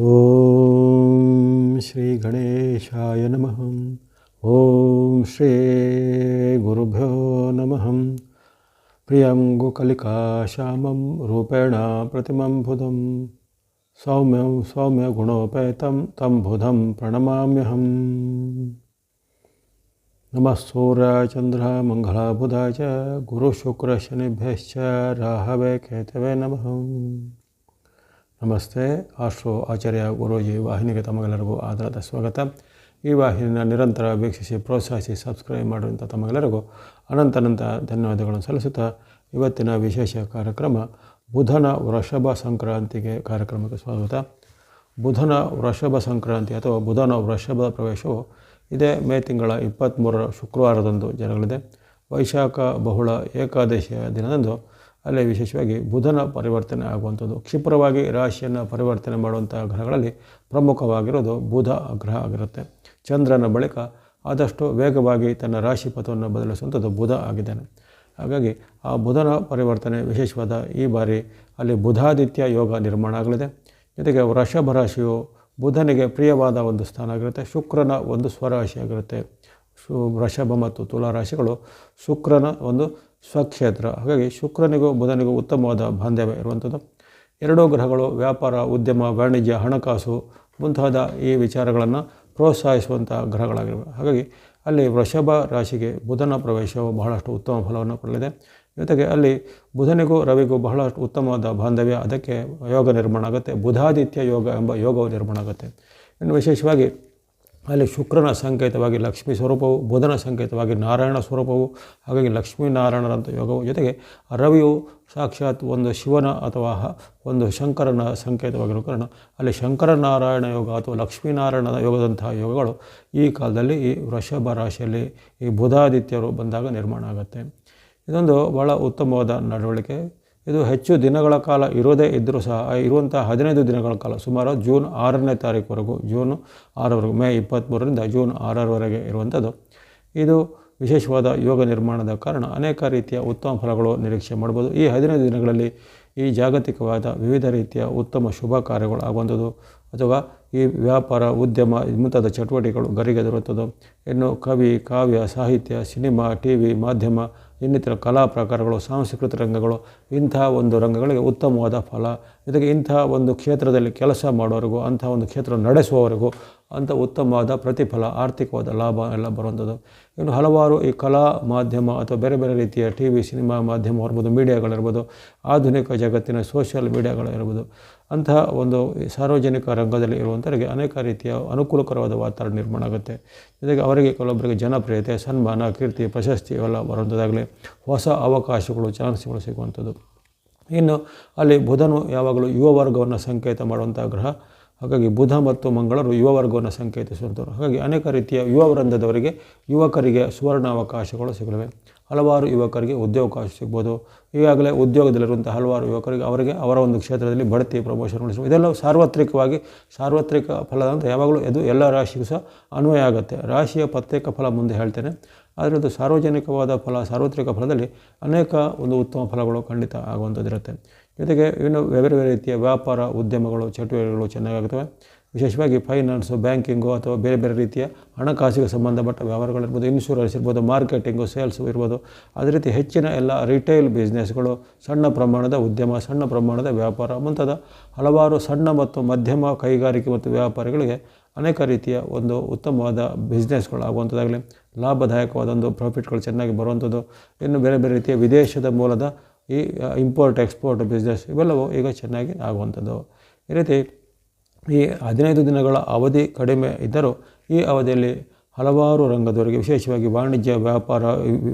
ॐ श्रीगणेशाय नमः। ॐ श्रीगुरुभ्यो नमः। प्रियं गोकलिकाश्यामं रूपेण प्रतिमं बुधं। सौम्यं सौम्यगुणोपेतं तं बुधं प्रणमाम्यहम्। नमः सूर्याय मङ्गलाबुधाय गुरुशुक्रशनिभ्यश्च राहवे केतवे नमः। ನಮಸ್ತೆ. ಆಶ್ರೋ ಆಚಾರ್ಯ ಗುರೂಜಿ ವಾಹಿನಿಗೆ ತಮಗೆಲ್ಲರಿಗೂ ಆಧಾರದ ಸ್ವಾಗತ. ಈ ವಾಹಿನಿಯನ್ನು ನಿರಂತರ ವೀಕ್ಷಿಸಿ, ಪ್ರೋತ್ಸಾಹಿಸಿ ಸಬ್ಸ್ಕ್ರೈಬ್ ಮಾಡುವಂಥ ತಮಗೆಲ್ಲರಿಗೂ ಅನಂತ ಅನಂತ ಧನ್ಯವಾದಗಳನ್ನು ಸಲ್ಲಿಸುತ್ತಾ ಇವತ್ತಿನ ವಿಶೇಷ ಕಾರ್ಯಕ್ರಮ ಬುಧನ ವೃಷಭ ಸಂಕ್ರಾಂತಿಗೆ ಕಾರ್ಯಕ್ರಮಕ್ಕೆ ಸ್ವಾಗತ. ಬುಧನ ವೃಷಭ ಸಂಕ್ರಾಂತಿ ಅಥವಾ ಬುಧನ ವೃಷಭ ಪ್ರವೇಶವು ಇದೇ ಮೇ ತಿಂಗಳ ಇಪ್ಪತ್ತ್ಮೂರರ ಶುಕ್ರವಾರದಂದು ಜನಗಳಿದೆ ವೈಶಾಖ ಬಹುಳ ಏಕಾದಶಿಯ ದಿನದಂದು ಅಲ್ಲಿ ವಿಶೇಷವಾಗಿ ಬುಧನ ಪರಿವರ್ತನೆ ಆಗುವಂಥದ್ದು. ಕ್ಷಿಪ್ರವಾಗಿ ರಾಶಿಯನ್ನು ಪರಿವರ್ತನೆ ಮಾಡುವಂಥ ಗ್ರಹಗಳಲ್ಲಿ ಪ್ರಮುಖವಾಗಿರೋದು ಬುಧ ಗ್ರಹ ಆಗಿರುತ್ತೆ. ಚಂದ್ರನ ಬಳಿಕ ಆದಷ್ಟು ವೇಗವಾಗಿ ತನ್ನ ರಾಶಿ ಪಥವನ್ನು ಬದಲಿಸುವಂಥದ್ದು ಬುಧ ಆಗಿದ್ದಾನೆ ಹಾಗಾಗಿ ಆ ಬುಧನ ಪರಿವರ್ತನೆ ವಿಶೇಷವಾದ ಈ ಬಾರಿ ಅಲ್ಲಿ ಬುಧಾದಿತ್ಯ ಯೋಗ ನಿರ್ಮಾಣ ಆಗಲಿದೆ. ಜೊತೆಗೆ ವೃಷಭ ರಾಶಿಯು ಬುಧನಿಗೆ ಪ್ರಿಯವಾದ ಒಂದು ಸ್ಥಾನ ಆಗಿರುತ್ತೆ. ಶುಕ್ರನ ಒಂದು ಸ್ವರಾಶಿ ಆಗಿರುತ್ತೆ. ಶು ವೃಷಭ ಮತ್ತು ತುಲಾ ರಾಶಿಗಳು ಶುಕ್ರನ ಒಂದು ಸ್ವಕ್ಷೇತ್ರ. ಹಾಗಾಗಿ ಶುಕ್ರನಿಗೂ ಬುಧನಿಗೂ ಉತ್ತಮವಾದ ಬಾಂಧವ್ಯ ಇರುವಂಥದ್ದು. ಎರಡೂ ಗ್ರಹಗಳು ವ್ಯಾಪಾರ, ಉದ್ಯಮ, ವಾಣಿಜ್ಯ, ಹಣಕಾಸು ಮುಂತಾದ ಈ ವಿಚಾರಗಳನ್ನು ಪ್ರೋತ್ಸಾಹಿಸುವಂಥ ಗ್ರಹಗಳಾಗಿವೆ. ಹಾಗಾಗಿ ಅಲ್ಲಿ ವೃಷಭ ರಾಶಿಗೆ ಬುಧನ ಪ್ರವೇಶವು ಬಹಳಷ್ಟು ಉತ್ತಮ ಫಲವನ್ನು ಕೊಡಲಿದೆ. ಜೊತೆಗೆ ಅಲ್ಲಿ ಬುಧನಿಗೂ ರವಿಗೂ ಬಹಳಷ್ಟು ಉತ್ತಮವಾದ ಬಾಂಧವ್ಯ, ಅದಕ್ಕೆ ಯೋಗ ನಿರ್ಮಾಣ ಆಗುತ್ತೆ. ಬುಧಾದಿತ್ಯ ಯೋಗ ಎಂಬ ಯೋಗವು ನಿರ್ಮಾಣ ಆಗುತ್ತೆ. ಇನ್ನು ವಿಶೇಷವಾಗಿ ಅಲ್ಲಿ ಶುಕ್ರನ ಸಂಕೇತವಾಗಿ ಲಕ್ಷ್ಮೀ ಸ್ವರೂಪವು, ಬುಧನ ಸಂಕೇತವಾಗಿ ನಾರಾಯಣ ಸ್ವರೂಪವು, ಹಾಗಾಗಿ ಲಕ್ಷ್ಮೀನಾರಾಯಣರಂಥ ಯೋಗವು ಜೊತೆಗೆ ರವಿಯು ಸಾಕ್ಷಾತ್ ಒಂದು ಶಿವನ ಅಥವಾ ಒಂದು ಶಂಕರನ ಸಂಕೇತವಾಗಿರೋ ಕಾರಣ ಅಲ್ಲಿ ಶಂಕರನಾರಾಯಣ ಯೋಗ ಅಥವಾ ಲಕ್ಷ್ಮೀನಾರಾಯಣನ ಯೋಗದಂತಹ ಯೋಗಗಳು ಈ ಕಾಲದಲ್ಲಿ ಈ ವೃಷಭ ರಾಶಿಯಲ್ಲಿ ಈ ಬುಧಾದಿತ್ಯರು ಬಂದಾಗ ನಿರ್ಮಾಣ ಆಗುತ್ತೆ. ಇದೊಂದು ಭಾಳ ಉತ್ತಮವಾದ ನಡವಳಿಕೆ. ಇದು ಹೆಚ್ಚು ದಿನಗಳ ಕಾಲ ಇರೋದೇ ಇದ್ದರೂ ಸಹ ಇರುವಂಥ ಹದಿನೈದು ದಿನಗಳ ಕಾಲ, ಸುಮಾರು ಜೂನ್ ಆರನೇ ತಾರೀಕುವರೆಗೂ, ಜೂನ್ ಆರವರೆಗೂ, ಮೇ ಇಪ್ಪತ್ತ್ಮೂರರಿಂದ ಜೂನ್ ಆರರವರೆಗೆ ಇರುವಂಥದ್ದು. ಇದು ವಿಶೇಷವಾದ ಯೋಗ ನಿರ್ಮಾಣದ ಕಾರಣ ಅನೇಕ ರೀತಿಯ ಉತ್ತಮ ಫಲಗಳು ನಿರೀಕ್ಷೆ ಮಾಡ್ಬೋದು. ಈ ಹದಿನೈದು ದಿನಗಳಲ್ಲಿ ಈ ಜಾಗತಿಕವಾದ ವಿವಿಧ ರೀತಿಯ ಉತ್ತಮ ಶುಭ ಕಾರ್ಯಗಳು ಆಗುವಂಥದ್ದು, ಅಥವಾ ಈ ವ್ಯಾಪಾರ, ಉದ್ಯಮ, ಮುಂತಾದ ಚಟುವಟಿಕೆಗಳು ಗರಿಗೆ ದೊರೆತದ್ದು ಇನ್ನು ಕವಿ, ಕಾವ್ಯ, ಸಾಹಿತ್ಯ, ಸಿನಿಮಾ ಟಿ ವಿ ಮಾಧ್ಯಮ ಇನ್ನಿತರ ಕಲಾ ಪ್ರಕಾರಗಳು, ಸಾಂಸ್ಕೃತಿಕ ರಂಗಗಳು, ಇಂತಹ ಒಂದು ರಂಗಗಳಿಗೆ ಉತ್ತಮವಾದ ಫಲ. ಜೊತೆಗೆ ಇಂತಹ ಒಂದು ಕ್ಷೇತ್ರದಲ್ಲಿ ಕೆಲಸ ಮಾಡೋರಿಗೂ ಅಂತಹ ಒಂದು ಕ್ಷೇತ್ರ ನಡೆಸುವವರೆಗೂ ಅಂಥ ಉತ್ತಮವಾದ ಪ್ರತಿಫಲ, ಆರ್ಥಿಕವಾದ ಲಾಭ ಎಲ್ಲ ಬರುವಂಥದ್ದು. ಇನ್ನು ಹಲವಾರು ಈ ಕಲಾ ಮಾಧ್ಯಮ ಅಥವಾ ಬೇರೆ ಬೇರೆ ರೀತಿಯ ಟಿ ವಿ, ಸಿನಿಮಾ ಮಾಧ್ಯಮ ಇರ್ಬೋದು ಮೀಡಿಯಾಗಳಿರ್ಬೋದು, ಆಧುನಿಕ ಜಗತ್ತಿನ ಸೋಷಿಯಲ್ ಮೀಡಿಯಾಗಳಿರ್ಬೋದು ಅಂತಹ ಒಂದು ಸಾರ್ವಜನಿಕ ರಂಗದಲ್ಲಿ ಇರುವಂಥವರಿಗೆ ಅನೇಕ ರೀತಿಯ ಅನುಕೂಲಕರವಾದ ವಾತಾವರಣ ನಿರ್ಮಾಣ ಆಗುತ್ತೆ. ಜೊತೆಗೆ ಅವರಿಗೆ ಕೆಲವೊಬ್ಬರಿಗೆ ಜನಪ್ರಿಯತೆ, ಸನ್ಮಾನ, ಕೀರ್ತಿ, ಪ್ರಶಸ್ತಿ ಇವೆಲ್ಲ ಬರುವಂಥದ್ದಾಗಲಿ ಹೊಸ ಅವಕಾಶಗಳು, ಚಾನ್ಸ್ಗಳು ಸಿಗುವಂಥದ್ದು. ಇನ್ನು ಅಲ್ಲಿ ಬುಧನು ಯಾವಾಗಲೂ ಯುವ ವರ್ಗವನ್ನು ಸಂಕೇತ ಮಾಡುವಂಥ ಗ್ರಹ. ಹಾಗಾಗಿ ಬುಧ ಮತ್ತು ಮಂಗಳರು ಯುವ ವರ್ಗವನ್ನು ಸಂಕೇತಿಸುವಂಥವ್ರು. ಹಾಗಾಗಿ ಅನೇಕ ರೀತಿಯ ಯುವ ವೃಂದದವರಿಗೆ ಯುವಕರಿಗೆ ಸುವರ್ಣ ಅವಕಾಶಗಳು ಸಿಗಲಿವೆ. ಹಲವಾರು ಯುವಕರಿಗೆ ಉದ್ಯೋಗಾವಕಾಶ ಸಿಗ್ಬೋದು. ಈಗಾಗಲೇ ಉದ್ಯೋಗದಲ್ಲಿರುವಂಥ ಹಲವಾರು ಯುವಕರಿಗೆ ಅವರಿಗೆ ಅವರ ಒಂದು ಕ್ಷೇತ್ರದಲ್ಲಿ ಬಡ್ತಿ ಪ್ರಮೋಷನ್ ಸಿಗ್ಬೋದು ಇದೆಲ್ಲ ಸಾರ್ವತ್ರಿಕವಾಗಿ ಸಾರ್ವತ್ರಿಕ ಫಲ ಯಾವಾಗಲೂ ಇದು ಎಲ್ಲ ರಾಶಿಗೂ ಸಹ ಅನ್ವಯ ಆಗುತ್ತೆ. ರಾಶಿಯ ಪ್ರತ್ಯೇಕ ಫಲ ಮುಂದೆ ಹೇಳ್ತೇನೆ. ಅದರದ್ದು ಸಾರ್ವಜನಿಕವಾದ ಫಲ, ಸಾರ್ವತ್ರಿಕ ಫಲದಲ್ಲಿ ಅನೇಕ ಒಂದು ಉತ್ತಮ ಫಲಗಳು ಖಂಡಿತ ಆಗುವಂಥದ್ದಿರುತ್ತೆ ಜೊತೆಗೆ ಇನ್ನು ಬೇರೆ ಬೇರೆ ರೀತಿಯ ವ್ಯಾಪಾರ ಉದ್ಯಮಗಳು, ಚಟುವಟಿಕೆಗಳು ಚೆನ್ನಾಗಾಗುತ್ತವೆ. ವಿಶೇಷವಾಗಿ ಫೈನಾನ್ಸು ಬ್ಯಾಂಕಿಂಗು ಅಥವಾ ಬೇರೆ ಬೇರೆ ರೀತಿಯ ಹಣಕಾಸಿಗೆ ಸಂಬಂಧಪಟ್ಟ ವ್ಯವಹಾರಗಳಿರ್ಬೋದು ಇನ್ಶೂರೆನ್ಸ್ ಇರ್ಬೋದು ಮಾರ್ಕೆಟಿಂಗು ಸೇಲ್ಸು ಇರ್ಬೋದು. ಅದೇ ರೀತಿ ಹೆಚ್ಚಿನ ಎಲ್ಲ ರಿಟೇಲ್ ಬಿಸ್ನೆಸ್ಗಳು ಸಣ್ಣ ಪ್ರಮಾಣದ ಉದ್ಯಮ, ಸಣ್ಣ ಪ್ರಮಾಣದ ವ್ಯಾಪಾರ, ಮುಂತಾದ ಹಲವಾರು ಸಣ್ಣ ಮತ್ತು ಮಧ್ಯಮ ಕೈಗಾರಿಕೆ ಮತ್ತು ವ್ಯಾಪಾರಿಗಳಿಗೆ ಅನೇಕ ರೀತಿಯ ಒಂದು ಉತ್ತಮವಾದ ಬಿಸ್ನೆಸ್ಗಳು ಆಗುವಂಥದ್ದಾಗಲಿ. ಲಾಭದಾಯಕವಾದ ಒಂದು ಪ್ರಾಫಿಟ್ಗಳು ಚೆನ್ನಾಗಿ ಬರುವಂಥದ್ದು. ಇನ್ನು ಬೇರೆ ಬೇರೆ ರೀತಿಯ ವಿದೇಶದ ಮೂಲದ ಈ ಇಂಪೋರ್ಟ್ ಎಕ್ಸ್ಪೋರ್ಟ್ ಬಿಸ್ನೆಸ್ ಇವೆಲ್ಲವೂ ಈಗ ಚೆನ್ನಾಗಿ ಆಗುವಂಥದ್ದು. ಈ ರೀತಿ ಈ ಹದಿನೈದು ದಿನಗಳ ಅವಧಿ ಕಡಿಮೆ ಇದ್ದರೂ ಈ ಅವಧಿಯಲ್ಲಿ ಹಲವಾರು ರಂಗದವರಿಗೆ, ವಿಶೇಷವಾಗಿ ವಾಣಿಜ್ಯ, ವ್ಯಾಪಾರ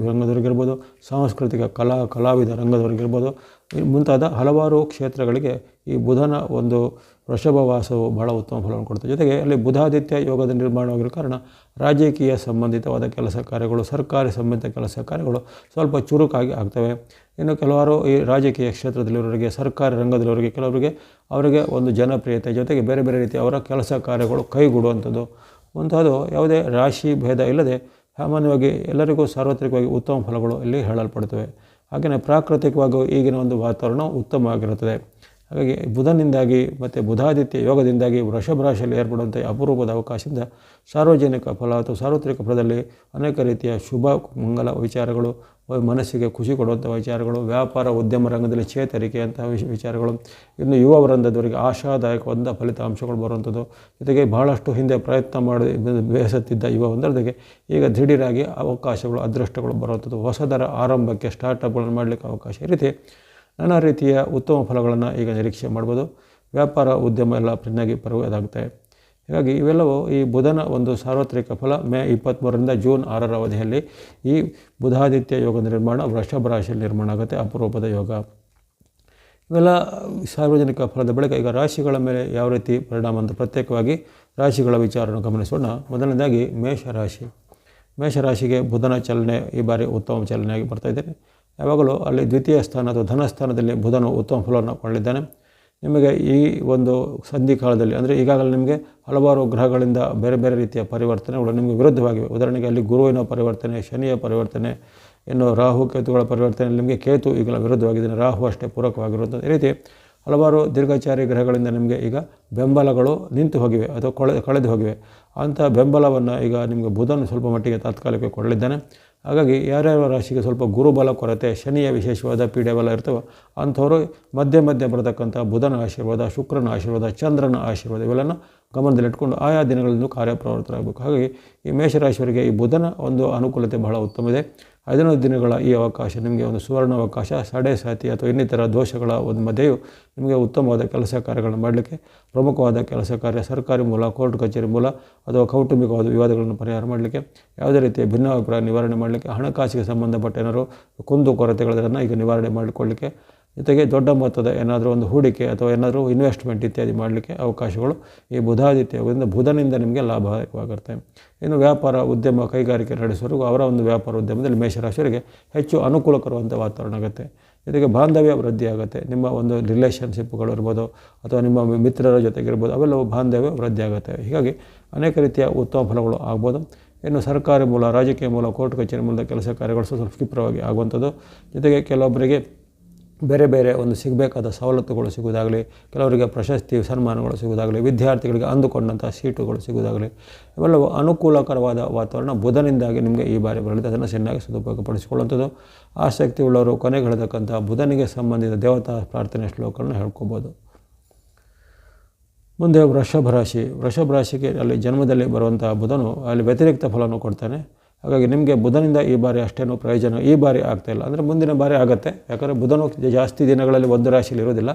ರಂಗದವರಿಗಿರ್ಬೋದು ಸಾಂಸ್ಕೃತಿಕ ಕಲಾ, ಕಲಾವಿದ ರಂಗದವರಿಗಿರ್ಬೋದು ಮುಂತಾದ ಹಲವಾರು ಕ್ಷೇತ್ರಗಳಿಗೆ ಈ ಬುಧನ ಒಂದು ವೃಷಭವಾಸವು ಬಹಳ ಉತ್ತಮ ಫಲವನ್ನು ಕೊಡ್ತದೆ ಜೊತೆಗೆ ಅಲ್ಲಿ ಬುಧಾದಿತ್ಯ ಯೋಗದ ನಿರ್ಮಾಣವಾಗಿರೋ ಕಾರಣ ರಾಜಕೀಯ ಸಂಬಂಧಿತವಾದ ಕೆಲಸ ಕಾರ್ಯಗಳು, ಸರ್ಕಾರಿ ಸಂಬಂಧಿತ ಕೆಲಸ ಕಾರ್ಯಗಳು ಸ್ವಲ್ಪ ಚುರುಕಾಗಿ ಆಗ್ತವೆ. ಇನ್ನು ಕೆಲವರು ಈ ರಾಜಕೀಯ ಕ್ಷೇತ್ರದಲ್ಲಿರೋರಿಗೆ, ಸರ್ಕಾರಿ ರಂಗದಲ್ಲಿರೋರಿಗೆ, ಕೆಲವರಿಗೆ ಅವರಿಗೆ ಒಂದು ಜನಪ್ರಿಯತೆ, ಜೊತೆಗೆ ಬೇರೆ ಬೇರೆ ರೀತಿ ಅವರ ಕೆಲಸ ಕಾರ್ಯಗಳು ಕೈಗೂಡುವಂಥದ್ದು. ಮುಂತಾದವು ಯಾವುದೇ ರಾಶಿ ಭೇದ ಇಲ್ಲದೆ ಸಾಮಾನ್ಯವಾಗಿ ಎಲ್ಲರಿಗೂ ಸಾರ್ವತ್ರಿಕವಾಗಿ ಉತ್ತಮ ಫಲಗಳು ಇಲ್ಲಿ ಹೇಳಲ್ಪಡ್ತವೆ ಹಾಗೆಯೇ ಪ್ರಾಕೃತಿಕವಾಗಿ ಈಗಿನ ಒಂದು ವಾತಾವರಣ ಉತ್ತಮವಾಗಿರುತ್ತದೆ. ಹಾಗಾಗಿ ಬುಧನಿಂದಾಗಿ ಮತ್ತು ಬುಧಾದಿತ್ಯ ಯೋಗದಿಂದಾಗಿ ವೃಷಭ ರಾಶಿಯಲ್ಲಿ ಏರ್ಪಡುವಂಥ ಅಪರೂಪದ ಅವಕಾಶದಿಂದ ಸಾರ್ವಜನಿಕ ಫಲ ಅಥವಾ ಸಾರ್ವತ್ರಿಕ ಫಲದಲ್ಲಿ ಅನೇಕ ರೀತಿಯ ಶುಭ, ಮಂಗಲ ವಿಚಾರಗಳು ಮನಸ್ಸಿಗೆ ಖುಷಿ ಕೊಡುವಂಥ ವಿಚಾರಗಳು, ವ್ಯಾಪಾರ, ಉದ್ಯಮ ರಂಗದಲ್ಲಿ ಚೇತರಿಕೆಯಂತಹ ವಿಷ ವಿಚಾರಗಳು, ಇನ್ನು ಯುವ ವೃಂದದವರಿಗೆ ಆಶಾದಾಯಕವಾದ ಫಲಿತಾಂಶಗಳು ಬರುವಂಥದ್ದು. ಜೊತೆಗೆ ಬಹಳಷ್ಟು ಹಿಂದೆ ಪ್ರಯತ್ನ ಮಾಡಿ ಬೇಸತ್ತಿದ್ದ ಯುವ ವೃಂದರಿಗೆ ಈಗ ದಿಢೀರಾಗಿ ಅವಕಾಶಗಳು, ಅದೃಷ್ಟಗಳು ಬರುವಂಥದ್ದು. ಹೊಸದರ ಆರಂಭಕ್ಕೆ ಸ್ಟಾರ್ಟಪ್ಗಳನ್ನು ಮಾಡಲಿಕ್ಕೆ ಅವಕಾಶ ಈ ರೀತಿ ನಾನಾ ರೀತಿಯ ಉತ್ತಮ ಫಲಗಳನ್ನು ಈಗ ನಿರೀಕ್ಷೆ ಮಾಡ್ಬೋದು. ವ್ಯಾಪಾರ, ಉದ್ಯಮ ಎಲ್ಲ ಚೆನ್ನಾಗಿ ಪರವಾಗುತ್ತೆ ಹೀಗಾಗಿ ಇವೆಲ್ಲವೂ ಈ ಬುಧನ ಒಂದು ಸಾರ್ವತ್ರಿಕ ಫಲ, ಮೇ ಇಪ್ಪತ್ತ್ಮೂರರಿಂದ ಜೂನ್ ಆರರ ಅವಧಿಯಲ್ಲಿ ಈ ಬುಧಾದಿತ್ಯ ಯೋಗ ನಿರ್ಮಾಣ, ವೃಷಭ ರಾಶಿಯಲ್ಲಿ ನಿರ್ಮಾಣ ಆಗುತ್ತೆ, ಅಪರೂಪದ ಯೋಗ. ಇವೆಲ್ಲ ಸಾರ್ವಜನಿಕ ಫಲದ ಬಳಿಕ ಈಗ ರಾಶಿಗಳ ಮೇಲೆ ಯಾವ ರೀತಿ ಪರಿಣಾಮ ಅಂತ ಪ್ರತ್ಯೇಕವಾಗಿ ರಾಶಿಗಳ ವಿಚಾರವನ್ನು ಗಮನಿಸೋಣ. ಮೊದಲನೇದಾಗಿ ಮೇಷರಾಶಿ ಮೇಷರಾಶಿಗೆ ಬುಧನ ಚಲನೆ ಈ ಬಾರಿ ಉತ್ತಮ ಚಲನೆಯಾಗಿ ಬರ್ತಾ ಇದ್ದೇನೆ. ಯಾವಾಗಲೂ ಅಲ್ಲಿ ದ್ವಿತೀಯ ಸ್ಥಾನ ಅಥವಾ ಧನಸ್ಥಾನದಲ್ಲಿ ಬುಧನು ಉತ್ತಮ ಫಲವನ್ನು ಕೊಳ್ಳಿದ್ದಾನೆ ನಿಮಗೆ ಈ ಒಂದು ಸಂಧಿ ಕಾಲದಲ್ಲಿ, ಅಂದರೆ ಈಗಾಗಲೇ ನಿಮಗೆ ಹಲವಾರು ಗ್ರಹಗಳಿಂದ ಬೇರೆ ಬೇರೆ ರೀತಿಯ ಪರಿವರ್ತನೆಗಳು ನಿಮಗೆ ವಿರುದ್ಧವಾಗಿವೆ. ಉದಾಹರಣೆಗೆ ಅಲ್ಲಿ ಗುರುವಿನ ಪರಿವರ್ತನೆ, ಶನಿಯ ಪರಿವರ್ತನೆ ಇನ್ನು ರಾಹು ಕೇತುಗಳ ಪರಿವರ್ತನೆ, ನಿಮಗೆ ಕೇತು ಈಗಲ ವಿರುದ್ಧವಾಗಿದ್ದಾನೆ ರಾಹು ಅಷ್ಟೇ ಪೂರಕವಾಗಿರುತ್ತದೆ ಈ ರೀತಿ ಹಲವಾರು ದೀರ್ಘಚಾರಿ ಗ್ರಹಗಳಿಂದ ನಿಮಗೆ ಈಗ ಬೆಂಬಲಗಳು ನಿಂತು ಹೋಗಿವೆ, ಅಥವಾ ಕೊಳೆ, ಕಳೆದು ಹೋಗಿವೆ. ಅಂಥ ಬೆಂಬಲವನ್ನು ಈಗ ನಿಮಗೆ ಬುಧನು ಸ್ವಲ್ಪ ಮಟ್ಟಿಗೆ ತಾತ್ಕಾಲಿಕ ಕೊಡಲಿದ್ದಾನೆ. ಹಾಗಾಗಿ ಯಾರ್ಯಾವ ರಾಶಿಗೆ ಸ್ವಲ್ಪ ಗುರುಬಲ ಕೊರತೆ, ಶನಿಯ ವಿಶೇಷವಾದ ಪೀಡೆ ಬಲ ಇರ್ತವೋ ಅಂಥವರು ಮಧ್ಯೆ ಮಧ್ಯೆ ಬರತಕ್ಕಂಥ ಬುಧನ ಆಶೀರ್ವಾದ, ಶುಕ್ರನ ಆಶೀರ್ವಾದ, ಚಂದ್ರನ ಆಶೀರ್ವಾದ ಇವೆಲ್ಲನೂ ಗಮನದಲ್ಲಿಟ್ಕೊಂಡು ಆಯಾ ದಿನಗಳಲ್ಲೂ ಕಾರ್ಯಪ್ರವೃತ್ತರಾಗಬೇಕು. ಹಾಗಾಗಿ ಈ ಮೇಷರಾಶಿಯವರಿಗೆ ಈ ಬುಧನ ಒಂದು ಅನುಕೂಲತೆ ಬಹಳ ಉತ್ತಮ ಇದೆ. ಹದಿನೈದು ದಿನಗಳ ಈ ಅವಕಾಶ, ನಿಮಗೆ ಒಂದು ಸುವರ್ಣ ಅವಕಾಶ, ಸಡೆ ಸಾತಿ ಅಥವಾ ಇನ್ನಿತರ ದೋಷಗಳ ಒಂದು ಮಧ್ಯೆಯು ನಿಮಗೆ ಉತ್ತಮವಾದ ಕೆಲಸ ಕಾರ್ಯಗಳನ್ನು ಮಾಡಲಿಕ್ಕೆ, ಪ್ರಮುಖವಾದ ಕೆಲಸ ಕಾರ್ಯ ಸರ್ಕಾರಿ ಮೂಲ, ಕೋರ್ಟ್ ಕಚೇರಿ ಮೂಲ ಅಥವಾ ಕೌಟುಂಬಿಕವಾದ ವಿವಾದಗಳನ್ನು ಪರಿಹಾರ ಮಾಡಲಿಕ್ಕೆ, ಯಾವುದೇ ರೀತಿಯ ಭಿನ್ನಾಭಿಪ್ರಾಯ ನಿವಾರಣೆ ಮಾಡಲಿಕ್ಕೆ, ಹಣಕಾಸಿಗೆ ಸಂಬಂಧಪಟ್ಟ ಏನಾದರೂ ಕುಂದು ಕೊರತೆಗಳನ್ನು ಈಗ ನಿವಾರಣೆ ಮಾಡಿಕೊಳ್ಳಿಕ್ಕೆ ಜೊತೆಗೆ ದೊಡ್ಡ ಮೊತ್ತದ ಏನಾದರೂ ಒಂದು ಹೂಡಿಕೆ ಅಥವಾ ಏನಾದರೂ ಇನ್ವೆಸ್ಟ್ಮೆಂಟ್ ಇತ್ಯಾದಿ ಮಾಡಲಿಕ್ಕೆ ಅವಕಾಶಗಳು ಈ ಬುಧಾದಿತ್ಯದಿಂದ ಬುಧನಿಂದ ನಿಮಗೆ ಲಾಭದಾಯಕವಾಗಿರುತ್ತೆ ಇನ್ನು ವ್ಯಾಪಾರ ಉದ್ಯಮ ಕೈಗಾರಿಕೆ ನಡೆಸೋರಿಗೂ ಅವರ ಒಂದು ವ್ಯಾಪಾರ ಉದ್ಯಮದಲ್ಲಿ ಮೇಷರಾಶಿಯವರಿಗೆ ಹೆಚ್ಚು ಅನುಕೂಲಕರವಂಥ ವಾತಾವರಣ ಆಗುತ್ತೆ. ಜೊತೆಗೆ ಬಾಂಧವ್ಯ ವೃದ್ಧಿ ಆಗುತ್ತೆ. ನಿಮ್ಮ ಒಂದು ರಿಲೇಷನ್ಶಿಪ್ಗಳು ಇರ್ಬೋದು ಅಥವಾ ನಿಮ್ಮ ಮಿತ್ರರ ಜೊತೆಗಿರ್ಬೋದು ಅವೆಲ್ಲವೂ ಬಾಂಧವ್ಯ ವೃದ್ಧಿ ಆಗುತ್ತೆ. ಹೀಗಾಗಿ ಅನೇಕ ರೀತಿಯ ಉತ್ತಮ ಫಲಗಳು ಆಗ್ಬೋದು. ಇನ್ನು ಸರ್ಕಾರಿ ಮೂಲ, ರಾಜಕೀಯ ಮೂಲ, ಕೋರ್ಟ್ ಕಚೇರಿ ಮೂಲದ ಕೆಲಸ ಕಾರ್ಯಗಳು ಸ್ವಲ್ಪ ಕ್ಷಿಪ್ರವಾಗಿ ಆಗುವಂಥದ್ದು. ಜೊತೆಗೆ ಕೆಲವೊಬ್ಬರಿಗೆ ಬೇರೆ ಬೇರೆ ಒಂದು ಸಿಗಬೇಕಾದ ಸವಲತ್ತುಗಳು ಸಿಗುವುದಾಗಲಿ, ಕೆಲವರಿಗೆ ಪ್ರಶಸ್ತಿ ಸನ್ಮಾನಗಳು ಸಿಗುವುದಾಗಲಿ, ವಿದ್ಯಾರ್ಥಿಗಳಿಗೆ ಅಂದುಕೊಂಡಂಥ ಸೀಟುಗಳು ಸಿಗುವುದಾಗಲಿ, ಇವೆಲ್ಲವೂ ಅನುಕೂಲಕರವಾದ ವಾತಾವರಣ ಬುಧನಿಂದಾಗಿ ನಿಮಗೆ ಈ ಬಾರಿ ಬರಲಿದೆ. ಅದನ್ನು ಚೆನ್ನಾಗಿ ಸದುಪಯೋಗಪಡಿಸಿಕೊಳ್ಳುವಂಥದ್ದು. ಆಸಕ್ತಿ ಉಳ್ಳವರು ಕೊನೆಗೆ ಬುಧನಿಗೆ ಸಂಬಂಧಿತ ದೇವತಾ ಪ್ರಾರ್ಥನೆ ಶ್ಲೋಕಗಳನ್ನು ಹೇಳ್ಕೊಬೋದು. ಮುಂದೆ ವೃಷಭ ರಾಶಿ. ವೃಷಭ ರಾಶಿಗೆ ಅಲ್ಲಿ ಜನ್ಮದಲ್ಲಿ ಬರುವಂಥ ಬುಧನು ಅಲ್ಲಿ ವ್ಯತಿರಿಕ್ತ ಫಲವನ್ನು ಕೊಡ್ತಾನೆ. ಹಾಗಾಗಿ ನಿಮಗೆ ಬುಧನಿಂದ ಈ ಬಾರಿ ಅಷ್ಟೇನೂ ಪ್ರಯೋಜನ ಈ ಬಾರಿ ಆಗ್ತಾಯಿಲ್ಲ ಅಂದರೆ ಮುಂದಿನ ಬಾರಿ ಆಗುತ್ತೆ. ಯಾಕಂದರೆ ಬುಧನು ಜಾಸ್ತಿ ದಿನಗಳಲ್ಲಿ ಒಂದು ರಾಶಿಯಲ್ಲಿ ಇರೋದಿಲ್ಲ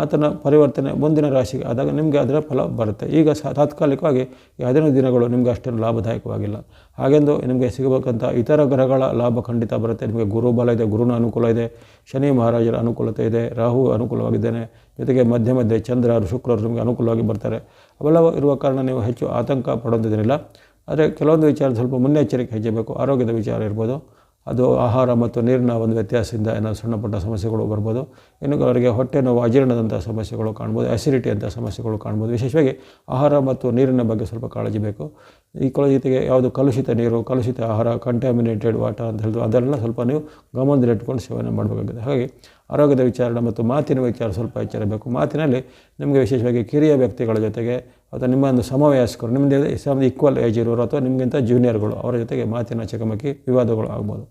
ಆತನ ಪರಿವರ್ತನೆ ಮುಂದಿನ ರಾಶಿಗೆ ಆದಾಗ ನಿಮಗೆ ಅದರ ಫಲ ಬರುತ್ತೆ. ಈಗ ತಾತ್ಕಾಲಿಕವಾಗಿ ಹದಿನೈದು ದಿನಗಳು ನಿಮಗೆ ಅಷ್ಟೇನು ಲಾಭದಾಯಕವಾಗಿಲ್ಲ. ಹಾಗೆಂದು ನಿಮಗೆ ಸಿಗಬೇಕಂತ ಇತರ ಗ್ರಹಗಳ ಲಾಭ ಖಂಡಿತ ಬರುತ್ತೆ. ನಿಮಗೆ ಗುರು ಬಲ ಇದೆ, ಗುರುನ ಅನುಕೂಲ ಇದೆ, ಶನಿ ಮಹಾರಾಜರ ಅನುಕೂಲತೆ ಇದೆ, ರಾಹು ಅನುಕೂಲವಾಗಿದ್ದೇನೆ. ಜೊತೆಗೆ ಮಧ್ಯ ಮಧ್ಯೆ ಚಂದ್ರ, ಶುಕ್ರರು ನಿಮಗೆ ಅನುಕೂಲವಾಗಿ ಬರ್ತಾರೆ. ಅವೆಲ್ಲ ಇರುವ ಕಾರಣ ನೀವು ಹೆಚ್ಚು ಆತಂಕ ಪಡೋದಿಲ್ಲ ಆದರೆ ಕೆಲವೊಂದು ವಿಚಾರ ಸ್ವಲ್ಪ ಮುನ್ನೆಚ್ಚರಿಕೆ ಹೆಚ್ಚಬೇಕು. ಆರೋಗ್ಯದ ವಿಚಾರ ಇರ್ಬೋದು. ಅದು ಆಹಾರ ಮತ್ತು ನೀರಿನ ಒಂದು ವ್ಯತ್ಯಾಸದಿಂದ ಏನೋ ಸಣ್ಣ ಪುಟ್ಟ ಸಮಸ್ಯೆಗಳು ಬರ್ಬೋದು. ಇನ್ನು ಅವರಿಗೆ ಹೊಟ್ಟೆ ನೋವು ಅಜೀರ್ಣದಂಥ ಸಮಸ್ಯೆಗಳು ಕಾಣ್ಬೋದು. ಅಸಿಡಿಟಿ ಅಂತ ಸಮಸ್ಯೆಗಳು ಕಾಣ್ಬೋದು. ವಿಶೇಷವಾಗಿ ಆಹಾರ ಮತ್ತು ನೀರಿನ ಬಗ್ಗೆ ಸ್ವಲ್ಪ ಕಾಳಜಿ ಬೇಕು. ಈ ಜೊತೆಗೆ ಯಾವುದು ಕಲುಷಿತ ನೀರು, ಕಲುಷಿತ ಆಹಾರ ಕಂಟ್ಯಾಮಿನೇಟೆಡ್ ವಾಟರ್ ಅಂತ ಹೇಳಿದ್ರು, ಅದೆಲ್ಲ ಸ್ವಲ್ಪ ನೀವು ಗಮನದಲ್ಲಿಟ್ಕೊಂಡು ಸೇವನೆ ಮಾಡಬೇಕಾಗಿದೆ ಹಾಗಾಗಿ ಆರೋಗ್ಯದ ವಿಚಾರಣೆ ಮತ್ತು ಮಾತಿನ ವಿಚಾರ ಸ್ವಲ್ಪ ಎಚ್ಚರಬೇಕು ಮಾತಿನಲ್ಲಿ ನಿಮಗೆ ವಿಶೇಷವಾಗಿ ಕಿರಿಯ ವ್ಯಕ್ತಿಗಳ ಜೊತೆಗೆ ಅಥವಾ ನಿಮ್ಮ ಒಂದು ಸಮವಯಸ್ಕರು ನಿಮ್ಮದೇ ಸಮ ಈಕ್ವಲ್ ಏಜ್ ಇರೋರು ಅಥವಾ ನಿಮಗಿಂತ ಜೂನಿಯರ್ಗಳು ಅವರ ಜೊತೆಗೆ ಮಾತಿನ ಚಕಮಕಿ, ವಿವಾದಗಳು ಆಗ್ಬೋದು.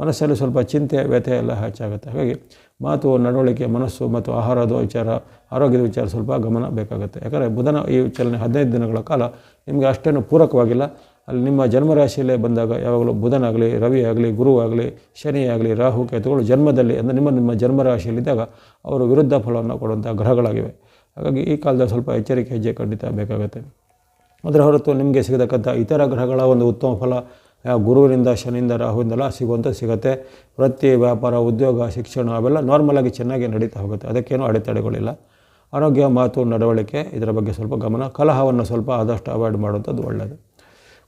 ಮನಸ್ಸಲ್ಲಿ ಸ್ವಲ್ಪ ಚಿಂತೆ, ವ್ಯಥೆ ಎಲ್ಲ ಹೆಚ್ಚಾಗುತ್ತೆ. ಹಾಗಾಗಿ ಮಾತು, ನಡವಳಿಕೆ, ಮನಸ್ಸು ಮತ್ತು ಆಹಾರದ ವಿಚಾರ, ಆರೋಗ್ಯದ ವಿಚಾರ ಸ್ವಲ್ಪ ಗಮನ ಬೇಕಾಗುತ್ತೆ. ಯಾಕಂದರೆ ಬುಧನ ಈ ಚಲನೆ ಹದಿನೈದು ದಿನಗಳ ಕಾಲ ನಿಮಗೆ ಅಷ್ಟೇನು ಪೂರಕವಾಗಿಲ್ಲ. ಅಲ್ಲಿ ನಿಮ್ಮ ಜನ್ಮರಾಶಿಯಲ್ಲೇ ಬಂದಾಗ ಯಾವಾಗಲೂ ಬುಧನಾಗಲಿ ರವಿ ಆಗಲಿ ಗುರು ಆಗಲಿ ಶನಿ ಆಗಲಿ ರಾಹು ಕೇತುಗಳು ಜನ್ಮದಲ್ಲಿ ಅಂದರೆ ನಿಮ್ಮ ನಿಮ್ಮ ಜನ್ಮರಾಶಿಯಲ್ಲಿದ್ದಾಗ ಅವರು ವಿರುದ್ಧ ಫಲವನ್ನು ಕೊಡುವಂಥ ಗ್ರಹಗಳಾಗಿವೆ. ಹಾಗಾಗಿ ಈ ಕಾಲದಲ್ಲಿ ಸ್ವಲ್ಪ ಎಚ್ಚರಿಕೆ ಹೆಜ್ಜೆ ಖಂಡಿತ ಬೇಕಾಗುತ್ತೆ. ಅದರ ಹೊರತು ನಿಮಗೆ ಸಿಗತಕ್ಕಂಥ ಇತರ ಗ್ರಹಗಳ ಒಂದು ಉತ್ತಮ ಫಲ ಗುರುವಿನಿಂದ, ಶನಿಯಿಂದ, ರಾಹುವಿಂದೆಲ್ಲ ಸಿಗುವಂಥ ಸಿಗುತ್ತೆ. ವೃತ್ತಿ, ವ್ಯಾಪಾರ, ಉದ್ಯೋಗ, ಶಿಕ್ಷಣ ಅವೆಲ್ಲ ನಾರ್ಮಲಾಗಿ ಚೆನ್ನಾಗಿ ನಡೀತಾ ಹೋಗುತ್ತೆ. ಅದಕ್ಕೇನು ಅಡೆತಡೆಗಳಿಲ್ಲ. ಆರೋಗ್ಯ, ಮಾತು, ನಡವಳಿಕೆ ಇದರ ಬಗ್ಗೆ ಸ್ವಲ್ಪ ಗಮನ, ಕಲಹವನ್ನು ಸ್ವಲ್ಪ ಆದಷ್ಟು ಅವಾಯ್ಡ್ ಮಾಡುವಂಥದ್ದು ಒಳ್ಳೆಯದು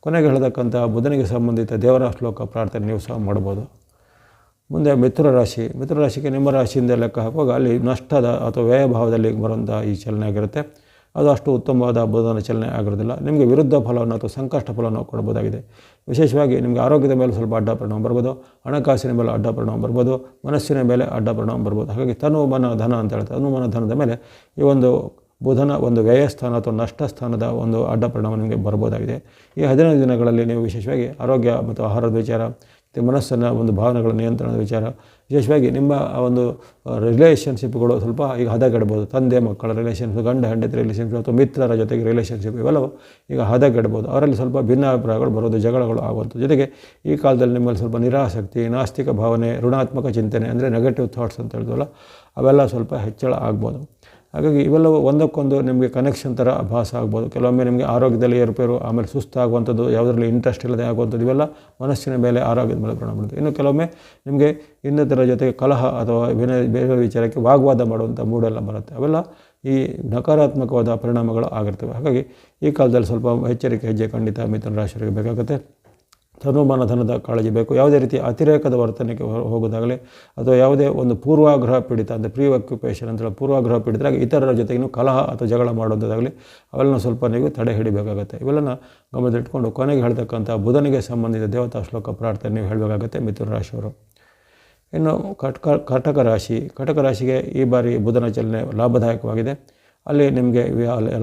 ಕೊನೆಗೆ ಹೇಳತಕ್ಕಂಥ ಬುಧನಿಗೆ ಸಂಬಂಧಿತ ದೇವರ ಶ್ಲೋಕ ಪ್ರಾರ್ಥನೆ ನೀವು ಸಹ ಮಾಡ್ಬೋದು ಮುಂದೆ ಮಿಥುನ ರಾಶಿ. ಮಿಥುನ ರಾಶಿಗೆ ನಿಮ್ಮ ರಾಶಿಯಿಂದ ಲೆಕ್ಕ ಹಾಕುವಾಗ ಅಲ್ಲಿ ನಷ್ಟದ ಅಥವಾ ವ್ಯಯಭಾವದಲ್ಲಿ ಬರುವಂಥ ಈ ಚಲನೆ ಆಗಿರುತ್ತೆ. ಅದು ಅಷ್ಟು ಉತ್ತಮವಾದ ಬುಧನ ಚಲನೆ ಆಗಿರೋದಿಲ್ಲ. ನಿಮಗೆ ವಿರುದ್ಧ ಫಲವನ್ನು ಅಥವಾ ಸಂಕಷ್ಟ ಫಲವನ್ನು ಕೊಡ್ಬೋದಾಗಿದೆ ವಿಶೇಷವಾಗಿ ನಿಮಗೆ ಆರೋಗ್ಯದ ಮೇಲೆ ಸ್ವಲ್ಪ ಅಡ್ಡ ಪರಿಣಾಮ ಬರ್ಬೋದು ಹಣಕಾಸಿನ ಮೇಲೆ ಅಡ್ಡ ಪರಿಣಾಮ ಬರ್ಬೋದು ಮನಸ್ಸಿನ ಮೇಲೆ ಅಡ್ಡ ಪರಿಣಾಮ ಬರ್ಬೋದು ಹಾಗಾಗಿ ತನು ಮನ ಧನ ಅಂತ ಹೇಳ್ತಾರೆ. ತನು ಮನ ಧನದ ಮೇಲೆ ಈ ಒಂದು ಬುಧನ ಒಂದು ವ್ಯಯಸ್ಥಾನ ಅಥವಾ ನಷ್ಟ ಸ್ಥಾನದ ಒಂದು ಅಡ್ಡ ಪರಿಣಾಮ ನಿಮಗೆ ಬರ್ಬೋದಾಗಿದೆ. ಈ ಹದಿನೈದು ದಿನಗಳಲ್ಲಿ ನೀವು ವಿಶೇಷವಾಗಿ ಆರೋಗ್ಯ ಮತ್ತು ಆಹಾರದ ವಿಚಾರ ಮನಸ್ಸನ್ನು ಒಂದು ಭಾವನೆಗಳ ನಿಯಂತ್ರಣದ ವಿಚಾರ, ವಿಶೇಷವಾಗಿ ನಿಮ್ಮ ಒಂದು ರಿಲೇಷನ್ಶಿಪ್ಗಳು ಸ್ವಲ್ಪ ಈಗ ಹದಗೆಡ್ಬೋದು. ತಂದೆ, ಮಕ್ಕಳ ರಿಲೇಷನ್ಶಿಪ್ ಗಂಡ, ಹೆಂಡತಿ ರಿಲೇಷನ್ಶಿಪ್ ಅಥವಾ ಮಿತ್ರರ ಜೊತೆಗೆ ರಿಲೇಷನ್ಶಿಪ್ ಇವೆಲ್ಲವೂ ಈಗ ಹದಗೆಡ್ಬೋದು. ಅವರಲ್ಲಿ ಸ್ವಲ್ಪ ಭಿನ್ನಾಭಿಪ್ರಾಯಗಳು ಬರೋದು, ಜಗಳಗಳು ಆಗುವಂಥ ಜೊತೆಗೆ ಈ ಕಾಲದಲ್ಲಿ ನಿಮ್ಮಲ್ಲಿ ಸ್ವಲ್ಪ ನಿರಾಸಕ್ತಿ, ನಾಸ್ತಿಕ ಭಾವನೆ, ಋಣಾತ್ಮಕ ಚಿಂತನೆ, ಅಂದರೆ ನೆಗೆಟಿವ್ ಥಾಟ್ಸ್ ಅಂತ ಹೇಳಿದ್ವಲ್ಲ ಅವೆಲ್ಲ ಸ್ವಲ್ಪ ಹೆಚ್ಚಳ ಆಗ್ಬೋದು. ಹಾಗಾಗಿ ಇವೆಲ್ಲವೂ ಒಂದಕ್ಕೊಂದು ನಿಮಗೆ ಕನೆಕ್ಷನ್ ಥರ ಭಾಸ ಆಗ್ಬೋದು. ಕೆಲವೊಮ್ಮೆ ನಿಮಗೆ ಆರೋಗ್ಯದಲ್ಲಿ ಏರುಪೇರು, ಆಮೇಲೆ ಸುಸ್ತಾಗುವಂಥದ್ದು, ಯಾವುದರಲ್ಲಿ ಇಂಟ್ರೆಸ್ಟ್ ಇಲ್ಲದೆ ಆಗುವಂಥದ್ದು, ಇವೆಲ್ಲ ಮನಸ್ಸಿನ ಮೇಲೆ ಆರೋಗ್ಯದ ಮೇಲೆ ಪರಿಣಾಮ ಬೀಳುತ್ತೆ ಇನ್ನು ಕೆಲವೊಮ್ಮೆ ನಿಮಗೆ ಇನ್ನಿತರ ಜೊತೆಗೆ ಕಲಹ ಅಥವಾ ಬೇರೆ ಬೇರೆ ವಿಚಾರಕ್ಕೆ ವಾಗ್ವಾದ ಮಾಡುವಂಥ ಮೂಡೆಲ್ಲ ಬರುತ್ತೆ. ಅವೆಲ್ಲ ಈ ನಕಾರಾತ್ಮಕವಾದ ಪರಿಣಾಮಗಳು ಆಗಿರ್ತವೆ. ಹಾಗಾಗಿ ಈ ಕಾಲದಲ್ಲಿ ಸ್ವಲ್ಪ ಎಚ್ಚರಿಕೆ, ಹೆಜ್ಜೆ ಖಂಡಿತ ಮಿಥುನ ರಾಶಿಯವರಿಗೆ ಬೇಕಾಗುತ್ತೆ. ತನುಮಾನ ಧನದ ಕಾಳಜಿ ಬೇಕು. ಯಾವುದೇ ರೀತಿ ಅತಿರೇಕದ ವರ್ತನೆಗೆ ಹೋಗೋದಾಗಲಿ ಅಥವಾ ಯಾವುದೇ ಒಂದು ಪೂರ್ವಾಗ್ರಹ ಪೀಡಿತ ಅಂದರೆ ಪ್ರೀ ಆಕ್ಯುಪೇಷನ್ ಅಂತೇಳಿ ಪೂರ್ವಾಗ್ರಹ ಪೀಡಿತರಾಗಿ ಇತರರ ಜೊತೆಗೂ ಕಲಹ ಅಥವಾ ಜಗಳ ಮಾಡೋದಾಗಲಿ ಅವೆಲ್ಲ ಸ್ವಲ್ಪ ನೀವು ತಡೆ ಹಿಡಿಬೇಕಾಗುತ್ತೆ. ಇವೆಲ್ಲನ ಗಮನದಲ್ಲಿಟ್ಕೊಂಡು ಕೊನೆಗೆ ಹೇಳ್ತಕ್ಕಂಥ ಬುಧನಿಗೆ ಸಂಬಂಧಿಸಿದ ದೇವತಾ ಶ್ಲೋಕ ಪ್ರಾರ್ಥನೆ ನೀವು ಹೇಳಬೇಕಾಗತ್ತೆ ಮಿಥುನ ರಾಶಿಯವರು. ಇನ್ನು ಕಟಕ ಕಟಕ ರಾಶಿ, ಕಟಕ ರಾಶಿಗೆ ಈ ಬಾರಿ ಬುಧನ ಚಲನೆ ಲಾಭದಾಯಕವಾಗಿದೆ. ಅಲ್ಲಿ ನಿಮಗೆ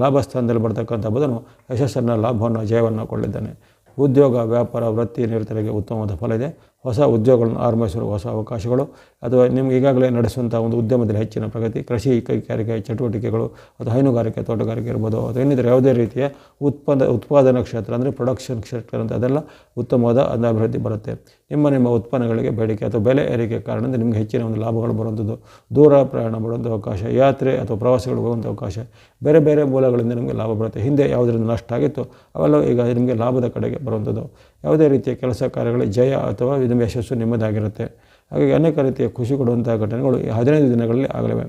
ಲಾಭ ಸ್ಥಾನದಲ್ಲಿ ಬರ್ತಕ್ಕಂಥ ಬುಧನು ಯಶಸ್ಸನ್ನು, ಲಾಭವನ್ನು, ಜಯವನ್ನು ಕೊಳ್ಳಿದ್ದಾನೆ ಉದ್ಯೋಗ ವ್ಯಾಪಾರ ವೃತ್ತಿ ನಿರತರಿಗೆ ಉತ್ತಮವಾದ ಫಲ ಇದೆ. ಹೊಸ ಉದ್ಯೋಗಗಳನ್ನು ಆರಂಭಿಸಲು ಹೊಸ ಅವಕಾಶಗಳು ಅಥವಾ ನಿಮ್ಗೆ ಈಗಾಗಲೇ ನಡೆಸುವಂಥ ಒಂದು ಉದ್ಯಮದಲ್ಲಿ ಹೆಚ್ಚಿನ ಪ್ರಗತಿ, ಕೃಷಿ ಕೈಗಾರಿಕೆ ಚಟುವಟಿಕೆಗಳು ಅಥವಾ ಹೈನುಗಾರಿಕೆ, ತೋಟಗಾರಿಕೆ ಇರ್ಬೋದು, ಅಥವಾ ಏನಿದ್ರೆ ಯಾವುದೇ ರೀತಿಯ ಉತ್ಪನ್ನ, ಉತ್ಪಾದನಾ ಕ್ಷೇತ್ರ ಅಂದರೆ ಪ್ರೊಡಕ್ಷನ್ ಕ್ಷೇತ್ರ ಅಂತ ಅದೆಲ್ಲ ಉತ್ತಮವಾದ ಅದನ್ನು ಅಭಿವೃದ್ಧಿ ಬರುತ್ತೆ. ನಿಮ್ಮ ನಿಮ್ಮ ಉತ್ಪನ್ನಗಳಿಗೆ ಬೇಡಿಕೆ ಅಥವಾ ಬೆಲೆ ಏರಿಕೆ ಕಾರಣದಿಂದ ನಿಮಗೆ ಹೆಚ್ಚಿನ ಒಂದು ಲಾಭಗಳು ಬರುವಂಥದ್ದು. ದೂರ ಪ್ರಯಾಣ ಬರುವಂಥ ಅವಕಾಶ, ಯಾತ್ರೆ ಅಥವಾ ಪ್ರವಾಸಗಳು ಹೋಗುವಂಥ ಅವಕಾಶ, ಬೇರೆ ಬೇರೆ ಮೂಲಗಳಿಂದ ನಿಮಗೆ ಲಾಭ ಬರುತ್ತೆ. ಹಿಂದೆ ಯಾವುದರಿಂದ ನಷ್ಟ ಆಗಿತ್ತು, ಅವೆಲ್ಲ ಈಗ ನಿಮಗೆ ಲಾಭದ ಕಡೆಗೆ ಬರುವಂಥದ್ದು. ಯಾವುದೇ ರೀತಿಯ ಕೆಲಸ ಕಾರ್ಯಗಳ ಜಯ ಅಥವಾ ಇದು ಯಶಸ್ಸು ನಿಮ್ಮದಾಗಿರುತ್ತೆ. ಹಾಗಾಗಿ ಅನೇಕ ರೀತಿಯ ಖುಷಿ ಕೊಡುವಂಥ ಘಟನೆಗಳು ಈ ಹದಿನೈದು ದಿನಗಳಲ್ಲಿ ಆಗಲಿವೆ.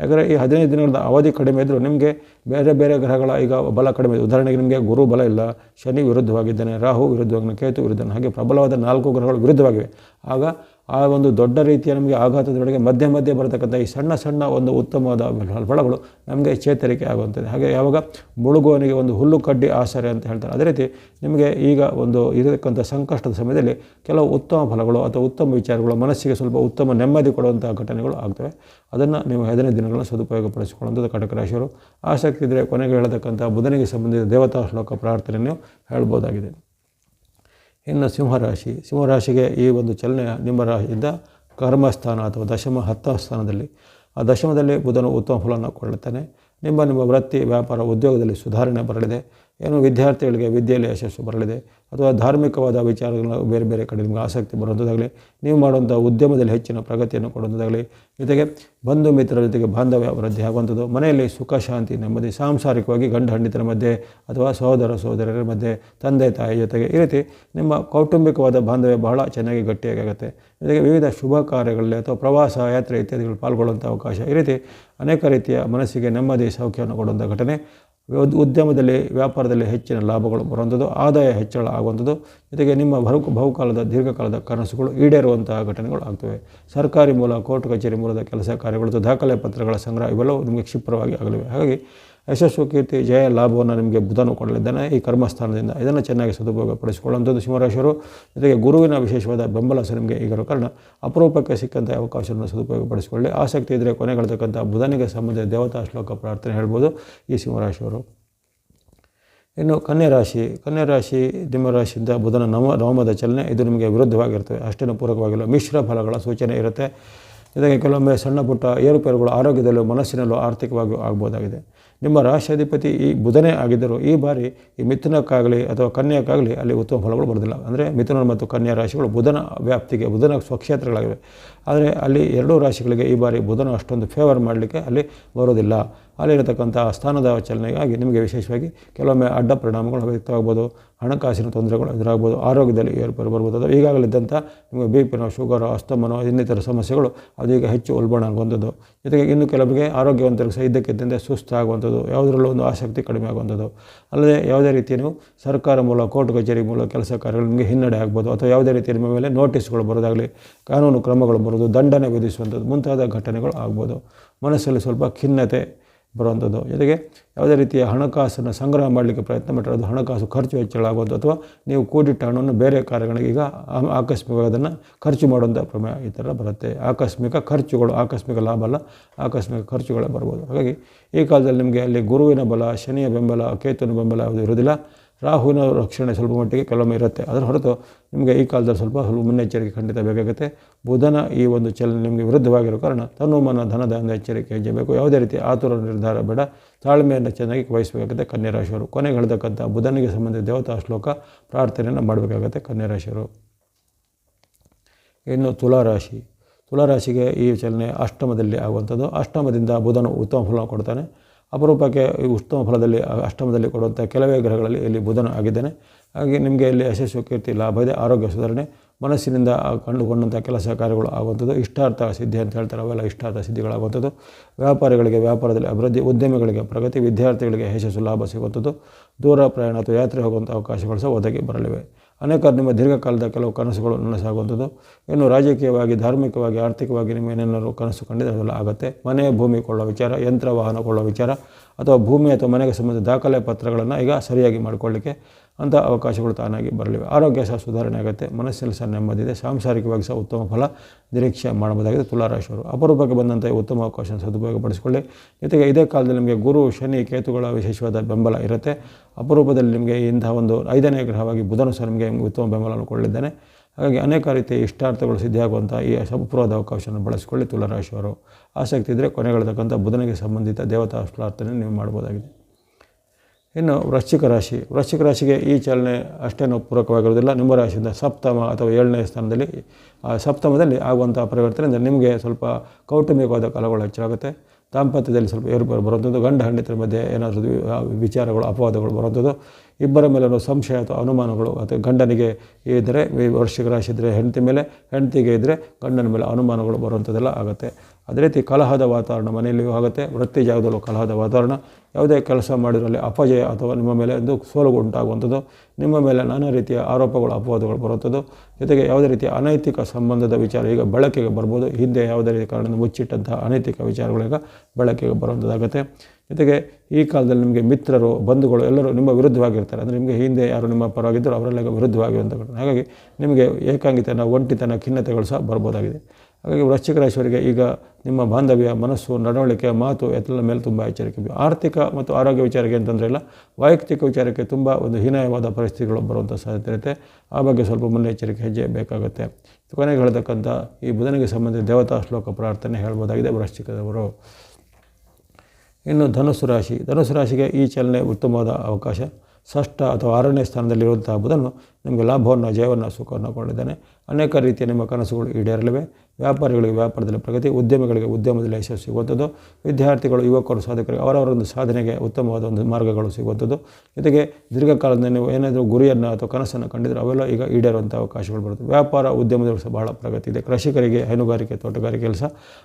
ಯಾಕಂದರೆ ಈ ಹದಿನೈದು ದಿನಗಳ ಅವಧಿ ಕಡಿಮೆ ಇದ್ದರೂ ನಿಮಗೆ ಬೇರೆ ಬೇರೆ ಗ್ರಹಗಳ ಈಗ ಬಲ ಕಡಿಮೆ ಇದೆ ಉದಾಹರಣೆಗೆ ನಿಮಗೆ ಗುರು ಬಲ ಇಲ್ಲ, ಶನಿ ವಿರುದ್ಧವಾಗಿದ್ದಾನೆ, ರಾಹು ವಿರುದ್ಧವಾಗಿದ್ದಾನೆ, ಕೇತು ವಿರುದ್ಧ ಹಾಗೆ ಪ್ರಬಲವಾದ ನಾಲ್ಕು ಗ್ರಹಗಳು ವಿರುದ್ಧವಾಗಿವೆ. ಆಗ ಆ ಒಂದು ದೊಡ್ಡ ರೀತಿಯ ನಮಗೆ ಆಘಾತದೊಳಗೆ ಮಧ್ಯ ಮಧ್ಯೆ ಬರತಕ್ಕಂಥ ಈ ಸಣ್ಣ ಸಣ್ಣ ಒಂದು ಉತ್ತಮವಾದ ಫಲಗಳು ನಮಗೆ ಚೇತರಿಕೆ ಆಗುವಂಥದ್ದು. ಹಾಗೆ ಯಾವಾಗ ಮುಳುಗುವನಿಗೆ ಒಂದು ಹುಲ್ಲು ಕಡ್ಡಿ ಆಸರೆ ಅಂತ ಹೇಳ್ತಾರೆ. ಅದೇ ರೀತಿ ನಿಮಗೆ ಈಗ ಒಂದು ಇರತಕ್ಕಂಥ ಸಂಕಷ್ಟದ ಸಮಯದಲ್ಲಿ ಕೆಲವು ಉತ್ತಮ ಫಲಗಳು ಅಥವಾ ಉತ್ತಮ ವಿಚಾರಗಳು ಮನಸ್ಸಿಗೆ ಸ್ವಲ್ಪ ಉತ್ತಮ ನೆಮ್ಮದಿ ಕೊಡುವಂಥ ಘಟನೆಗಳು ಆಗ್ತವೆ. ಅದನ್ನು ನೀವು ಹದಿನೈದು ದಿನಗಳನ್ನು ಸದುಪಯೋಗಪಡಿಸಿಕೊಳ್ಳುವಂಥದ್ದು ಕಟಕ ರಾಶಿಯವರು. ಆಸಕ್ತಿ ಇದ್ದರೆ ಕೊನೆಗೆ ಹೇಳತಕ್ಕಂಥ ಬುಧನಿಗೆ ಸಂಬಂಧಿಸಿದ ದೇವತಾ ಶ್ಲೋಕ ಪ್ರಾರ್ಥನೆಯನ್ನು ಹೇಳ್ಬೋದಾಗಿದೆ. ಇನ್ನು ಸಿಂಹರಾಶಿ. ಸಿಂಹರಾಶಿಗೆ ಈ ಒಂದು ಚಲನೆ ನಿಮ್ಮ ರಾಶಿಯಿಂದ ಕರ್ಮಸ್ಥಾನ ಅಥವಾ ದಶಮ, ಹತ್ತ ಸ್ಥಾನದಲ್ಲಿ. ಆ ದಶಮದಲ್ಲಿ ಬುಧನು ಉತ್ತಮ ಫಲವನ್ನು ಕೊಡುತ್ತಾನೆ ನಿಮ್ಮ ನಿಮ್ಮ ವೃತ್ತಿ ವ್ಯಾಪಾರ ಉದ್ಯೋಗದಲ್ಲಿ ಸುಧಾರಣೆ ಬರಲಿದೆ. ಏನು ವಿದ್ಯಾರ್ಥಿಗಳಿಗೆ ವಿದ್ಯೆಯಲ್ಲಿ ಯಶಸ್ಸು ಬರಲಿದೆ. ಅಥವಾ ಧಾರ್ಮಿಕವಾದ ವಿಚಾರಗಳನ್ನ ಬೇರೆ ಬೇರೆ ಕಡೆ ನಿಮಗೆ ಆಸಕ್ತಿ ಬರುವಂಥದ್ದಾಗಲಿ ನೀವು ಮಾಡುವಂಥ ಉದ್ಯಮದಲ್ಲಿ ಹೆಚ್ಚಿನ ಪ್ರಗತಿಯನ್ನು ಕೊಡುವಂಥದ್ದಾಗಲಿ ಜೊತೆಗೆ ಬಂಧು ಮಿತ್ರರ ಜೊತೆಗೆ ಬಾಂಧವ್ಯ ವೃದ್ಧಿ ಆಗುವಂಥದ್ದು ಮನೆಯಲ್ಲಿ ಸುಖ, ಶಾಂತಿ, ನೆಮ್ಮದಿ, ಸಾಂಸಾರಿಕವಾಗಿ ಗಂಡ ಹೆಂಡತಿರ ಮಧ್ಯೆ ಅಥವಾ ಸಹೋದರ ಸಹೋದರರ ಮಧ್ಯೆ, ತಂದೆ, ತಾಯಿ ಜೊತೆಗೆ ಈ ರೀತಿ ನಿಮ್ಮ ಕೌಟುಂಬಿಕವಾದ ಬಾಂಧವ್ಯ ಬಹಳ ಚೆನ್ನಾಗಿ ಗಟ್ಟಿಯಾಗಿ ಆಗುತ್ತೆ. ಜೊತೆಗೆ ವಿವಿಧ ಶುಭ ಕಾರ್ಯಗಳಲ್ಲಿ ಅಥವಾ ಪ್ರವಾಸ, ಯಾತ್ರೆ ಇತ್ಯಾದಿಗಳು ಪಾಲ್ಗೊಳ್ಳುವಂಥ ಅವಕಾಶ ಈ ರೀತಿ ಅನೇಕ ರೀತಿಯ ಮನಸ್ಸಿಗೆ ನೆಮ್ಮದಿ, ಸೌಖ್ಯವನ್ನು ಕೊಡುವಂಥ ಘಟನೆ. ಉದ್ಯಮದಲ್ಲಿ, ವ್ಯಾಪಾರದಲ್ಲಿ ಹೆಚ್ಚಿನ ಲಾಭಗಳು ಬರುವಂಥದ್ದು, ಆದಾಯ ಹೆಚ್ಚಳ ಆಗುವಂಥದ್ದು ಜೊತೆಗೆ ನಿಮ್ಮ ಬಹು ಬಹುಕಾಲದ, ದೀರ್ಘಕಾಲದ ಕನಸುಗಳು ಈಡೇರುವಂತಹ ಘಟನೆಗಳು ಆಗ್ತವೆ. ಸರ್ಕಾರಿ ಮೂಲ, ಕೋರ್ಟ್ ಕಚೇರಿ ಮೂಲದ ಕೆಲಸ ಕಾರ್ಯಗಳು, ದಾಖಲೆ ಪತ್ರಗಳ ಸಂಗ್ರಹ ಇವೆಲ್ಲವೂ ನಿಮಗೆ ಕ್ಷಿಪ್ರವಾಗಿ ಆಗಲಿವೆ. ಹಾಗಾಗಿ ಯಶಸ್ಸು, ಕೀರ್ತಿ, ಜಯ, ಲಾಭವನ್ನು ನಿಮಗೆ ಬುಧನು ಕೊಡಲಿದ್ದಾನೆ. ಈ ಕರ್ಮಸ್ಥಾನದಿಂದ ಇದನ್ನು ಚೆನ್ನಾಗಿ ಸದುಪಯೋಗಪಡಿಸಿಕೊಳ್ಳುವಂಥದ್ದು ಸಿಂಹರಾಶಿಯವರು ಜೊತೆಗೆ ಗುರುವಿನ ವಿಶೇಷವಾದ ಬೆಂಬಲ ಸಹ ನಿಮಗೆ ಈಗಿರೋ ಕಾರಣ. ಅಪರೂಪಕ್ಕೆ ಸಿಕ್ಕಂಥ ಅವಕಾಶವನ್ನು ಸದುಪಯೋಗಪಡಿಸಿಕೊಳ್ಳಿ. ಆಸಕ್ತಿ ಇದ್ದರೆ ಕೊನೆಗೊಳ್ತಕ್ಕಂಥ ಬುಧನಿಗೆ ಸಂಬಂಧ ದೇವತಾ ಶ್ಲೋಕ ಪ್ರಾರ್ಥನೆ ಹೇಳ್ಬೋದು ಈ ಸಿಂಹರಾಶಿಯವರು. ಇನ್ನು ಕನ್ಯಾ ರಾಶಿ ಕನ್ಯಾ ರಾಶಿ ನಿಮ್ಮ ರಾಶಿಯಿಂದ ಬುಧನ ನವ, ನವಮದ ಚಲನೆ ಇದು ನಿಮಗೆ ವಿರುದ್ಧವಾಗಿರ್ತವೆ ಅಷ್ಟೇನೂ ಪೂರಕವಾಗಿಲ್ಲ. ಮಿಶ್ರ ಫಲಗಳ ಸೂಚನೆ ಇರುತ್ತೆ. ಜೊತೆಗೆ ಕೆಲವೊಮ್ಮೆ ಸಣ್ಣ ಪುಟ್ಟ ಏರುಪೇರುಗಳು ಆರೋಗ್ಯದಲ್ಲೂ, ಮನಸ್ಸಿನಲ್ಲೂ ಆರ್ಥಿಕವಾಗಿಯೂ ಆಗ್ಬೋದಾಗಿದೆ. ನಿಮ್ಮ ರಾಷ್ಟ್ರಾಧಿಪತಿ ಈ ಬುಧನೇ ಆಗಿದ್ದರು ಈ ಬಾರಿ ಈ ಮಿಥುನಕ್ಕಾಗಲಿ ಅಥವಾ ಕನ್ಯಾಕ್ಕಾಗಲಿ ಅಲ್ಲಿ ಉತ್ತಮ ಫಲಗಳು ಬರೋದಿಲ್ಲ ಅಂದರೆ ಮಿಥುನ ಮತ್ತು ಕನ್ಯಾ ರಾಶಿಗಳು ಬುಧನ ವ್ಯಾಪ್ತಿಗೆ, ಬುಧನ ಸ್ವಕ್ಷೇತ್ರಗಳಾಗಿವೆ. ಆದರೆ ಅಲ್ಲಿ ಎರಡೂ ರಾಶಿಗಳಿಗೆ ಈ ಬಾರಿ ಬುಧನ ಅಷ್ಟೊಂದು ಫೇವರ್ ಮಾಡಲಿಕ್ಕೆ ಅಲ್ಲಿ ಬರೋದಿಲ್ಲ ಅಲ್ಲಿರತಕ್ಕಂಥ ಸ್ಥಾನದ ಚಲನೆಗಾಗಿ ನಿಮಗೆ ವಿಶೇಷವಾಗಿ ಕೆಲವೊಮ್ಮೆ ಅಡ್ಡ ಪರಿಣಾಮಗಳು ವ್ಯಕ್ತವಾಗ್ಬೋದು. ಹಣಕಾಸಿನ ತೊಂದರೆಗಳು ಎದುರಾಗ್ಬೋದು, ಆರೋಗ್ಯದಲ್ಲಿ ಏರ್ಪೇರು ಬರ್ಬೋದು. ಅಥವಾ ಈಗಾಗಲಿದ್ದಂಥ ನಿಮಗೆ ಬಿ ಪಿನೋ ಶುಗರೋ, ಅಸ್ತಮನೋ, ಇನ್ನಿತರ ಸಮಸ್ಯೆಗಳು ಅದು ಈಗ ಹೆಚ್ಚು ಉಲ್ಬಣ ಆಗುವಂಥದ್ದು ಜೊತೆಗೆ ಇನ್ನು ಕೆಲವರಿಗೆ ಆರೋಗ್ಯವಂತರಿಗೆ ಸಹ ಇದ್ದಕ್ಕಿದ್ದಂತೆ ಸುಸ್ತಾಗುವಂಥದ್ದು ಯಾವುದರಲ್ಲೂ ಒಂದು ಆಸಕ್ತಿ ಕಡಿಮೆ ಆಗುವಂಥದ್ದು. ಅಲ್ಲದೆ ಯಾವುದೇ ರೀತಿಯ ಸರ್ಕಾರ ಮೂಲ ಕೋರ್ಟ್ ಕಚೇರಿ ಮೂಲ ಕೆಲಸ ಕಾರ್ಯಗಳು ನಿಮಗೆ ಹಿನ್ನಡೆ ಆಗ್ಬೋದು. ಅಥವಾ ಯಾವುದೇ ರೀತಿಯ ನಿಮ್ಮ ಮೇಲೆ ನೋಟಿಸ್ಗಳು ಬರೋದಾಗಲಿ, ಕಾನೂನು ಕ್ರಮಗಳು ಬರೋದು, ದಂಡನೆ ವಿಧಿಸುವಂಥದ್ದು ಮುಂತಾದ ಘಟನೆಗಳು ಆಗ್ಬೋದು. ಮನಸ್ಸಲ್ಲಿ ಸ್ವಲ್ಪ ಖಿನ್ನತೆ ಬರುವಂಥದ್ದು. ಜೊತೆಗೆ ಯಾವುದೇ ರೀತಿಯ ಹಣಕಾಸನ್ನು ಸಂಗ್ರಹ ಮಾಡಲಿಕ್ಕೆ ಪ್ರಯತ್ನ ಮಾಡಿದ್ರೆ ಹಣಕಾಸು ಖರ್ಚು ಹೆಚ್ಚಳ ಆಗೋದು ಅಥವಾ ನೀವು ಕೂಡಿಟ್ಟ ಹಣವನ್ನು ಬೇರೆ ಕಾರ್ಯಗಳಿಗೆ ಈಗ ಆಕಸ್ಮಿಕವಾಗಿ ಅದನ್ನು ಖರ್ಚು ಮಾಡುವಂಥ ಪ್ರಮೇಯ ಈ ಥರ ಬರುತ್ತೆ. ಆಕಸ್ಮಿಕ ಖರ್ಚುಗಳು, ಆಕಸ್ಮಿಕ ಲಾಭ ಅಲ್ಲ, ಆಕಸ್ಮಿಕ ಖರ್ಚುಗಳೇ ಬರ್ಬೋದು. ಹಾಗಾಗಿ ಈ ಕಾಲದಲ್ಲಿ ನಿಮಗೆ ಅಲ್ಲಿ ಗುರುವಿನ ಬಲ, ಶನಿಯ ಬೆಂಬಲ, ಕೇತುವಿನ ಬೆಂಬಲ ಯಾವುದು ಇರೋದಿಲ್ಲ ರಾಹುವಿನ ರಕ್ಷಣೆ ಸ್ವಲ್ಪ ಮಟ್ಟಿಗೆ ಕೆಲವೊಮ್ಮೆ ಇರುತ್ತೆ. ಅದರ ಹೊರತು ನಿಮಗೆ ಈ ಕಾಲದಲ್ಲಿ ಸ್ವಲ್ಪ ಸ್ವಲ್ಪ ಮುನ್ನೆಚ್ಚರಿಕೆ ಖಂಡಿತ ಬೇಕಾಗುತ್ತೆ. ಬುಧನ ಈ ಒಂದು ಚಲನೆ ನಿಮಗೆ ವಿರುದ್ಧವಾಗಿರೋ ಕಾರಣ ತನುಮನ ಧನದ ಒಂದು ಎಚ್ಚರಿಕೆ ಹೆಜ್ಜಬೇಕು ಯಾವುದೇ ರೀತಿ ಆತುರ ನಿರ್ಧಾರ ಬೇಡ. ತಾಳ್ಮೆಯನ್ನು ಚೆನ್ನಾಗಿ ವಹಿಸಬೇಕಾಗುತ್ತೆ ಕನ್ಯಾ ರಾಶಿಯವರು ಕೊನೆಗೆ ಹೇಳ್ತಕ್ಕಂಥ ಬುಧನಿಗೆ ಸಂಬಂಧಿಸಿದ ದೇವತಾ ಶ್ಲೋಕ ಪ್ರಾರ್ಥನೆಯನ್ನು ಮಾಡಬೇಕಾಗುತ್ತೆ ಕನ್ಯಾ ರಾಶಿಯವರು ಇನ್ನು ತುಲಾರಾಶಿ. ತುಲಾರಾಶಿಗೆ ಈ ಚಲನೆ ಅಷ್ಟಮದಲ್ಲಿ ಆಗುವಂಥದ್ದು. ಅಷ್ಟಮದಿಂದ ಬುಧನು ಉತ್ತಮ ಫಲ ಕೊಡ್ತಾನೆ. ಅಪರೂಪಕ್ಕೆ ಉತ್ತಮ ಫಲದಲ್ಲಿ ಅಷ್ಟಮದಲ್ಲಿ ಕೊಡುವಂಥ ಕೆಲವೇ ಗ್ರಹಗಳಲ್ಲಿ ಇಲ್ಲಿ ಬುಧನು ಆಗಿದ್ದೇನೆ. ಹಾಗೆ ನಿಮಗೆ ಇಲ್ಲಿ ಯಶಸ್ಸು, ಕೀರ್ತಿ, ಲಾಭ ಇದೆ, ಆರೋಗ್ಯ ಸುಧಾರಣೆ, ಮನಸ್ಸಿನಿಂದ ಕಂಡುಕೊಂಡಂಥ ಕೆಲಸ ಕಾರ್ಯಗಳು ಆಗುವಂಥದ್ದು, ಇಷ್ಟಾರ್ಥ ಸಿದ್ಧಿ ಅಂತ ಹೇಳ್ತಾರೆ, ಅವೆಲ್ಲ ಇಷ್ಟಾರ್ಥ ಸಿದ್ಧಿಗಳಾಗುವಂಥದ್ದು. ವ್ಯಾಪಾರಿಗಳಿಗೆ, ವ್ಯಾಪಾರದಲ್ಲಿ ಅಭಿವೃದ್ಧಿ, ಉದ್ಯಮಿಗಳಿಗೆ ಪ್ರಗತಿ, ವಿದ್ಯಾರ್ಥಿಗಳಿಗೆ ಯಶಸ್ಸು, ಲಾಭ ಸಿಗುವಂಥದ್ದು. ದೂರ ಪ್ರಯಾಣ ಅಥವಾ ಯಾತ್ರೆ ಹೋಗುವಂಥ ಅವಕಾಶಗಳು ಸಹ ಒದಗಿ ಬರಲಿವೆ. ಅನೇಕ ನಿಮ್ಮ ದೀರ್ಘಕಾಲದ ಕೆಲವು ಕನಸುಗಳು ನನಸಾಗುವಂಥದ್ದು ಇನ್ನು ರಾಜಕೀಯವಾಗಿ, ಧಾರ್ಮಿಕವಾಗಿ, ಆರ್ಥಿಕವಾಗಿ ನಿಮ್ಮ ಏನೇನಾದ್ರು ಕನಸು ಕಂಡಿದೆ ಅದೆಲ್ಲ ಆಗುತ್ತೆ. ಮನೆ, ಭೂಮಿ ಕೊಳ್ಳೋ ವಿಚಾರ, ಯಂತ್ರ, ವಾಹನ ಕೊಳ್ಳೋ ವಿಚಾರ, ಅಥವಾ ಭೂಮಿ ಅಥವಾ ಮನೆಗೆ ಸಂಬಂಧಿಸಿದ ದಾಖಲೆ ಪತ್ರಗಳನ್ನು ಈಗ ಸರಿಯಾಗಿ ಮಾಡಿಕೊಳ್ಳಿಕ್ಕೆ ಅಂಥ ಅವಕಾಶಗಳು ತಾನಾಗಿ ಬರಲಿವೆ. ಆರೋಗ್ಯ ಸಹ ಸುಧಾರಣೆ ಆಗುತ್ತೆ. ಮನಸ್ಸಿನಲ್ಲಿ ಸಹ ನೆಮ್ಮದಿದೆ. ಸಾಂಸಾರಿಕವಾಗಿ ಸಹ ಉತ್ತಮ ಫಲ ನಿರೀಕ್ಷೆ ಮಾಡಬಹುದಾಗಿದೆ ತುಲಾರಾಶಿಯವರು. ಅಪರೂಪಕ್ಕೆ ಬಂದಂಥ ಉತ್ತಮ ಅವಕಾಶ ಸದುಪಯೋಗಪಡಿಸಿಕೊಳ್ಳಿ ಜೊತೆಗೆ ಇದೇ ಕಾಲದಲ್ಲಿ ನಿಮಗೆ ಗುರು, ಶನಿ, ಕೇತುಗಳ ವಿಶೇಷವಾದ ಬೆಂಬಲ ಇರುತ್ತೆ. ಅಪರೂಪದಲ್ಲಿ ನಿಮಗೆ ಇಂತಹ ಒಂದು ಐದನೇ ಗ್ರಹವಾಗಿ ಬುಧನು ಸಹ ನಿಮಗೆ ಉತ್ತಮ ಬೆಂಬಲವನ್ನು ಕೊಳ್ಳಿದ್ದಾನೆ ಹಾಗಾಗಿ ಅನೇಕ ರೀತಿಯ ಇಷ್ಟಾರ್ಥಗಳು ಸಿದ್ಧಿಯಾಗುವಂಥ ಈ ಅಪೂರ್ವದ ಅವಕಾಶವನ್ನು ಬಳಸಿಕೊಳ್ಳಿ ತುಲಾರಾಶಿಯವರು. ಆಸಕ್ತಿ ಇದ್ದರೆ ಕೊನೆಗಳತಕ್ಕಂಥ ಬುಧನಿಗೆ ಸಂಬಂಧಿತ ದೇವತಾ ಅಷ್ಟಾರ್ಥನೆ ನೀವು ಮಾಡ್ಬೋದಾಗಿದೆ ಇನ್ನು ವೃಶ್ಚಿಕ ರಾಶಿ. ವೃಶ್ಚಿಕ ರಾಶಿಗೆ ಈ ಚಲನೆ ಅಷ್ಟೇನೂ ಪೂರಕವಾಗಿರೋದಿಲ್ಲ ನಿಮ್ಮ ರಾಶಿಯಿಂದ ಸಪ್ತಮ ಅಥವಾ ಏಳನೇ ಸ್ಥಾನದಲ್ಲಿ ಸಪ್ತಮದಲ್ಲಿ ಆಗುವಂಥ ಪರಿವರ್ತನೆಯಿಂದ ನಿಮಗೆ ಸ್ವಲ್ಪ ಕೌಟುಂಬಿಕವಾದ ಕಾಲಗಳು ಹೆಚ್ಚಾಗುತ್ತೆ. ದಾಂಪತ್ಯದಲ್ಲಿ ಸ್ವಲ್ಪ ಏರುಪೇರು ಬರುವಂಥದ್ದು, ಗಂಡ ಹೆಂಡತಿರ ಮಧ್ಯೆ ಏನಾದರೂ ವಿಚಾರಗಳು, ಅಪವಾದಗಳು ಬರುವಂಥದ್ದು, ಇಬ್ಬರ ಮೇಲೂ ಸಂಶಯ ಅಥವಾ ಅನುಮಾನಗಳು ಅಥವಾ ಗಂಡನಿಗೆ ಇದ್ದರೆ ವೃಶ್ಚಿಕ ರಾಶಿ ಇದ್ದರೆ ಹೆಂಡತಿ ಮೇಲೆ, ಹೆಂಡತಿಗೆ ಇದ್ದರೆ ಗಂಡನ ಮೇಲೆ ಅನುಮಾನಗಳು ಬರುವಂಥದ್ದೆಲ್ಲ ಆಗುತ್ತೆ. ಅದೇ ರೀತಿ ಕಲಹದ ವಾತಾವರಣ ಮನೆಯಲ್ಲಿಯೂ ಆಗುತ್ತೆ. ವೃತ್ತಿ ಜಾಗದಲ್ಲೂ ಕಲಹದ ವಾತಾವರಣ. ಯಾವುದೇ ಕೆಲಸ ಮಾಡಿರಲ್ಲಿ ಅಪಜಯ ಅಥವಾ ನಿಮ್ಮ ಮೇಲೆ ಒಂದು ಸೋಲು ಉಂಟಾಗುವಂಥದ್ದು. ನಿಮ್ಮ ಮೇಲೆ ನಾನಾ ರೀತಿಯ ಆರೋಪಗಳು, ಅಪವಾದಗಳು ಬರುವಂಥದ್ದು. ಜೊತೆಗೆ ಯಾವುದೇ ರೀತಿಯ ಅನೈತಿಕ ಸಂಬಂಧದ ವಿಚಾರ ಈಗ ಬೆಳಕಿಗೆ ಬರ್ಬೋದು. ಹಿಂದೆ ಯಾವುದೇ ರೀತಿ ಕಾರಣದಿಂದ ಮುಚ್ಚಿಟ್ಟಂತಹ ಅನೈತಿಕ ವಿಚಾರಗಳೀಗ ಬೆಳಕಿಗೆ ಬರುವಂಥದ್ದಾಗುತ್ತೆ. ಜೊತೆಗೆ ಈ ಕಾಲದಲ್ಲಿ ನಿಮಗೆ ಮಿತ್ರರು, ಬಂಧುಗಳು ಎಲ್ಲರೂ ನಿಮ್ಮ ವಿರುದ್ಧವಾಗಿರ್ತಾರೆ. ಅಂದರೆ ನಿಮಗೆ ಹಿಂದೆ ಯಾರು ನಿಮ್ಮ ಪರವಾಗಿದ್ದರೂ ಅವರೆಲ್ಲ ವಿರುದ್ಧವಾಗಿರುವಂಥ ಘಟನೆ. ಹಾಗಾಗಿ ನಿಮಗೆ ಏಕಾಂಗಿತನ, ಒಂಟಿತನ, ಖಿನ್ನತೆಗಳು ಸಹ ಬರ್ಬೋದಾಗಿದೆ. ಹಾಗಾಗಿ ವೃಶ್ಚಿಕ ರಾಶಿಯವರಿಗೆ ಈಗ ನಿಮ್ಮ ಬಾಂಧವ್ಯ, ಮನಸ್ಸು, ನಡವಳಿಕೆ, ಮಾತು ಎಲ್ಲ ಮೇಲೆ ತುಂಬ ಎಚ್ಚರಿಕೆ. ಆರ್ಥಿಕ ಮತ್ತು ಆರೋಗ್ಯ ವಿಚಾರಕ್ಕೆ ಅಂತಂದರೆ ಇಲ್ಲ, ವೈಯಕ್ತಿಕ ವಿಚಾರಕ್ಕೆ ತುಂಬ ಒಂದು ಹೀನಾಯವಾದ ಪರಿಸ್ಥಿತಿಗಳು ಬರುವಂಥ ಸಾಧ್ಯತೆ ಇರುತ್ತೆ. ಆ ಬಗ್ಗೆ ಸ್ವಲ್ಪ ಮುನ್ನೆಚ್ಚರಿಕೆ ಹೆಜ್ಜೆ ಬೇಕಾಗುತ್ತೆ. ಕೊನೆಗೆ ಹೇಳ್ತಕ್ಕಂಥ ಈ ಬುಧನಿಗೆ ಸಂಬಂಧಿಸಿದ ದೇವತಾ ಶ್ಲೋಕ ಪ್ರಾರ್ಥನೆ ಹೇಳ್ಬೋದಾಗಿದೆ ವೃಶ್ಚಿಕದವರು. ಇನ್ನು ಧನುಸು ರಾಶಿ. ಧನುಸು ರಾಶಿಗೆ ಈ ಚಲನೆ ಉತ್ತಮವಾದ ಅವಕಾಶ. ಷಷ್ಠ ಅಥವಾ ಆರನೇ ಸ್ಥಾನದಲ್ಲಿರುವಂತಹ ಬುಧನು ನಿಮಗೆ ಲಾಭವನ್ನು ಜಯವನ್ನು ಸುಖವನ್ನು ಕೊಂಡಿದ್ದಾನೆ ಅನೇಕ ರೀತಿಯ ನಿಮ್ಮ ಕನಸುಗಳು ಈಡೇರಲಿವೆ. ವ್ಯಾಪಾರಿಗಳಿಗೆ ವ್ಯಾಪಾರದಲ್ಲಿ ಪ್ರಗತಿ, ಉದ್ಯಮಿಗಳಿಗೆ ಉದ್ಯಮದಲ್ಲಿ ಯಶಸ್ಸು ಸಿಗುವಂಥದ್ದು. ವಿದ್ಯಾರ್ಥಿಗಳು, ಯುವಕರು, ಸಾಧಕರಿಗೆ ಅವರವರೊಂದು ಸಾಧನೆಗೆ ಉತ್ತಮವಾದ ಒಂದು ಮಾರ್ಗಗಳು ಸಿಗುವಂಥದ್ದು. ಜೊತೆಗೆ ದೀರ್ಘಕಾಲದಿಂದ ನೀವು ಏನಾದರೂ ಗುರಿಯನ್ನು ಅಥವಾ ಕನಸನ್ನು ಕಂಡಿದ್ರೆ ಅವೆಲ್ಲ ಈಗ ಈಡೇರುವಂಥ ಅವಕಾಶಗಳು ಬರುತ್ತೆ ವ್ಯಾಪಾರ ಉದ್ಯಮದಲ್ಲಿ ಸಹ ಬಹಳ ಪ್ರಗತಿ ಇದೆ. ಕೃಷಿಕರಿಗೆ, ಹೈನುಗಾರಿಕೆ, ತೋಟಗಾರಿಕೆ, ಕೆಲಸ,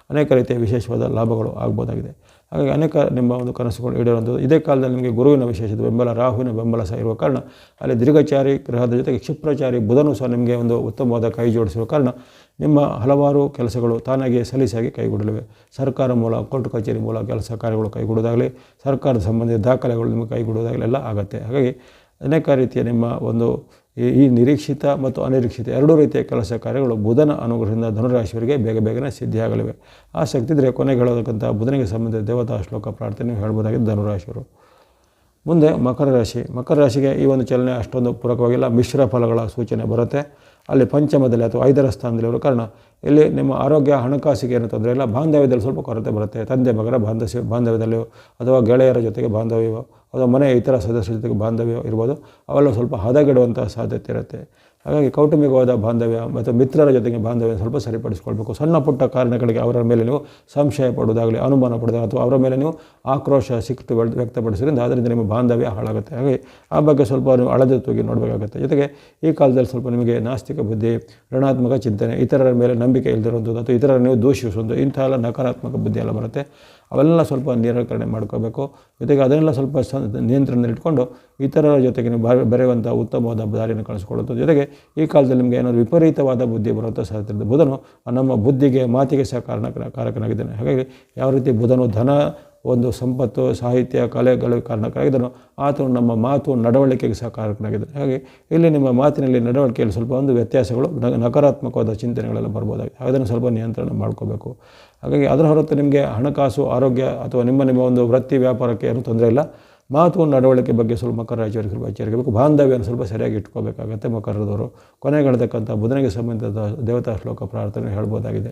ಅನೇಕ ರೀತಿಯ ವಿಶೇಷವಾದ ಲಾಭಗಳು ಆಗ್ಬೋದಾಗಿದೆ. ಹಾಗಾಗಿ ಅನೇಕ ನಿಮ್ಮ ಒಂದು ಕನಸುಗಳು ಈಡೇರುವಂಥದ್ದು. ಇದೇ ಕಾಲದಲ್ಲಿ ನಿಮಗೆ ಗುರುವಿನ ವಿಶೇಷದ ಬೆಂಬಲ, ರಾಹುವಿನ ಬೆಂಬಲ ಸಹ ಇರುವ ಕಾರಣ ಅಲ್ಲಿ ದೀರ್ಘಚಾರಿ ಗ್ರಹದ ಜೊತೆಗೆ ಕ್ಷಿಪ್ರಚಾರಿ ಬುಧನು ಸಹ ನಿಮಗೆ ಒಂದು ಉತ್ತಮವಾದ ಕೈ ಜೋಡಿಸಿರುವ ಕಾರಣ ನಿಮ್ಮ ಹಲವಾರು ಕೆಲಸಗಳು ತಾನಾಗಿ ಸಲೀಸಾಗಿ ಕೈಗೂಡಲಿವೆ. ಸರ್ಕಾರ ಮೂಲ, ಕೋರ್ಟ್ ಕಚೇರಿ ಮೂಲ ಕೆಲಸ ಕಾರ್ಯಗಳು ಕೈಗೂಡೋದಾಗಲಿ ಸರ್ಕಾರದ ಸಂಬಂಧಿತ ದಾಖಲೆಗಳು ನಿಮಗೆ ಕೈಗೂಡೋದಾಗಲಿ ಎಲ್ಲ ಆಗುತ್ತೆ. ಹಾಗಾಗಿ ಅನೇಕ ರೀತಿಯ ನಿಮ್ಮ ಒಂದು ಈ ನಿರೀಕ್ಷಿತ ಮತ್ತು ಅನಿರೀಕ್ಷಿತ ಎರಡೂ ರೀತಿಯ ಕೆಲಸ ಕಾರ್ಯಗಳು ಬುಧನ ಅನುಗ್ರಹದಿಂದ ಧನುರಾಶಿಯವರಿಗೆ ಬೇಗ ಬೇಗನೆ ಸಿದ್ಧಿಯಾಗಲಿವೆ. ಶಕ್ತಿ ಇದ್ದರೆ ಕೊನೆಗೆ ಹೇಳೋದಕ್ಕಂಥ ಬುಧನಿಗೆ ಸಂಬಂಧಿಸಿದ ದೇವತಾ ಶ್ಲೋಕ ಪ್ರಾರ್ಥನೆ ಹೇಳ್ಬೋದಾಗಿದೆ ಧನುರಾಶಿಯವರು. ಮುಂದೆ ಮಕರ ರಾಶಿ. ಮಕರ ರಾಶಿಗೆ ಈ ಒಂದು ಚಲನೆ ಅಷ್ಟೊಂದು ಪೂರಕವಾಗಿಲ್ಲ. ಮಿಶ್ರ ಫಲಗಳ ಸೂಚನೆ ಬರುತ್ತೆ. ಅಲ್ಲಿ ಪಂಚಮದಲ್ಲಿ ಅಥವಾ ಐದರ ಸ್ಥಾನದಲ್ಲಿ ಇರೋ ಕಾರಣ ಇಲ್ಲಿ ನಿಮ್ಮ ಆರೋಗ್ಯ, ಹಣಕಾಸಿಗೆ ಏನು ತೊಂದರೆ ಇಲ್ಲ. ಬಾಂಧವ್ಯದಲ್ಲಿ ಸ್ವಲ್ಪ ಕೊರತೆ ಬರುತ್ತೆ. ತಂದೆ, ಮಗರ ಬಾಂಧವ್ಯ, ಬಾಂಧವ್ಯದಲ್ಲಿಯೋ ಅಥವಾ ಗೆಳೆಯರ ಜೊತೆಗೆ ಬಾಂಧವ್ಯವೋ ಅಥವಾ ಮನೆ ಇತರ ಸದಸ್ಯರ ಜೊತೆಗೆ ಬಾಂಧವ್ಯ ಇರ್ಬೋದು, ಅವೆಲ್ಲ ಸ್ವಲ್ಪ ಹದಗೆಡುವಂಥ ಸಾಧ್ಯತೆ ಇರುತ್ತೆ. ಹಾಗಾಗಿ ಕೌಟುಂಬಿಕವಾದ ಬಾಂಧವ್ಯ ಮತ್ತು ಮಿತ್ರರ ಜೊತೆಗೆ ಬಾಂಧವ್ಯ ಸ್ವಲ್ಪ ಸರಿಪಡಿಸ್ಕೊಳ್ಬೇಕು. ಸಣ್ಣ ಪುಟ್ಟ ಕಾರಣಗಳಿಗೆ ಅವರ ಮೇಲೆ ನೀವು ಸಂಶಯ ಪಡೋದಾಗಲಿ ಅನುಮಾನ ಪಡೋದಾಗಲಿ ಅಥವಾ ಅವರ ಮೇಲೆ ನೀವು ಆಕ್ರೋಶ, ಸಿಕ್ತು ವ್ಯಕ್ತ- ವ್ಯಕ್ತಪಡಿಸೋದ್ರಿಂದ ಅದರಿಂದ ನಿಮ್ಮ ಬಾಂಧವ್ಯ ಹಾಳಾಗುತ್ತೆ. ಹಾಗೆ ಆ ಬಗ್ಗೆ ಸ್ವಲ್ಪ ನೀವು ಅಳದೆ ತೂಗಿ ನೋಡಬೇಕಾಗುತ್ತೆ. ಜೊತೆಗೆ ಈ ಕಾಲದಲ್ಲಿ ಸ್ವಲ್ಪ ನಿಮಗೆ ನಾಸ್ತಿಕ ಬುದ್ಧಿ, ಋಣಾತ್ಮಕ ಚಿಂತನೆ, ಇತರರ ಮೇಲೆ ನಂಬಿಕೆ ಇಲ್ಲದಿರುವಂಥದ್ದು ಅಥವಾ ಇತರರ ನೀವು ದೂಷಿಸುವಂಥದ್ದು ಇಂಥ ಎಲ್ಲ ನಕಾರಾತ್ಮಕ ಬುದ್ಧಿ ಎಲ್ಲ ಬರುತ್ತೆ. ಅವೆಲ್ಲ ಸ್ವಲ್ಪ ನಿರಾಕರಣೆ ಮಾಡ್ಕೋಬೇಕು. ಜೊತೆಗೆ ಅದನ್ನೆಲ್ಲ ಸ್ವಲ್ಪ ನಿಯಂತ್ರಣದಲ್ಲಿಟ್ಕೊಂಡು ಇತರರ ಜೊತೆಗೆ ನೀವು ಬರೆ- ಬೆರೆಯುವಂಥ ಉತ್ತಮವಾದ ದಾರಿಯನ್ನು ಕಳಿಸ್ಕೊಳ್ಳೋದು ಜೊತೆಗೆ ಈ ಕಾಲದಲ್ಲಿ ನಿಮಗೆ ಏನಾದರೂ ವಿಪರೀತವಾದ ಬುದ್ಧಿ ಬರುವಂಥ ಸಾಧ್ಯತೆ ಬುಧನು ನಮ್ಮ ಬುದ್ಧಿಗೆ ಮಾತಿಗೆ ಸಹ ಕಾರಣ ಕಾರಕನಾಗಿದ್ದಾನೆ. ಹಾಗಾಗಿ ಯಾವ ರೀತಿ ಬುಧನು ಧನ, ಒಂದು ಸಂಪತ್ತು, ಸಾಹಿತ್ಯ, ಕಲೆಗಳು ಕಾರಣಕ್ಕಾಗಿದ್ದನು ಆತನು ನಮ್ಮ ಮಾತು, ನಡವಳಿಕೆಗೆ ಸಹ ಕಾರಕನಾಗಿದ್ದಾನೆ. ಹಾಗೆ ಇಲ್ಲಿ ನಿಮ್ಮ ಮಾತಿನಲ್ಲಿ ನಡವಳಿಕೆಯಲ್ಲಿ ಸ್ವಲ್ಪ ಒಂದು ವ್ಯತ್ಯಾಸಗಳು ನಕಾರಾತ್ಮಕವಾದ ಚಿಂತನೆಗಳೆಲ್ಲ ಬರ್ಬೋದಾಗಿದೆ. ಅದನ್ನು ಸ್ವಲ್ಪ ನಿಯಂತ್ರಣ ಮಾಡ್ಕೋಬೇಕು. ಹಾಗಾಗಿ ಅದರ ಹೊರತು ನಿಮಗೆ ಹಣಕಾಸು, ಆರೋಗ್ಯ ಅಥವಾ ನಿಮ್ಮ ನಿಮ್ಮ ಒಂದು ವೃತ್ತಿ ವ್ಯಾಪಾರಕ್ಕೆ ಏನೂ ತೊಂದರೆ ಇಲ್ಲ. ಮಾತು ನಡವಳಿಕೆ ಬಗ್ಗೆ ಸ್ವಲ್ಪ ಮಕರ ರಾಶಿಯವರಿಗೆ ಸ್ವಲ್ಪ ಎಚ್ಚರಿಕೆ ಬಾಂಧವ್ಯನ ಸ್ವಲ್ಪ ಸರಿಯಾಗಿ ಇಟ್ಕೋಬೇಕಾಗತ್ತೆ ಮಕರದವರು ಕೊನೆಗೆಳ್ತಕ್ಕಂಥ ಬುಧನಿಗೆ ಸಂಬಂಧಿಸಿದ ದೇವತಾ ಶ್ಲೋಕ ಪ್ರಾರ್ಥನೆ ಹೇಳ್ಬೋದಾಗಿದೆ.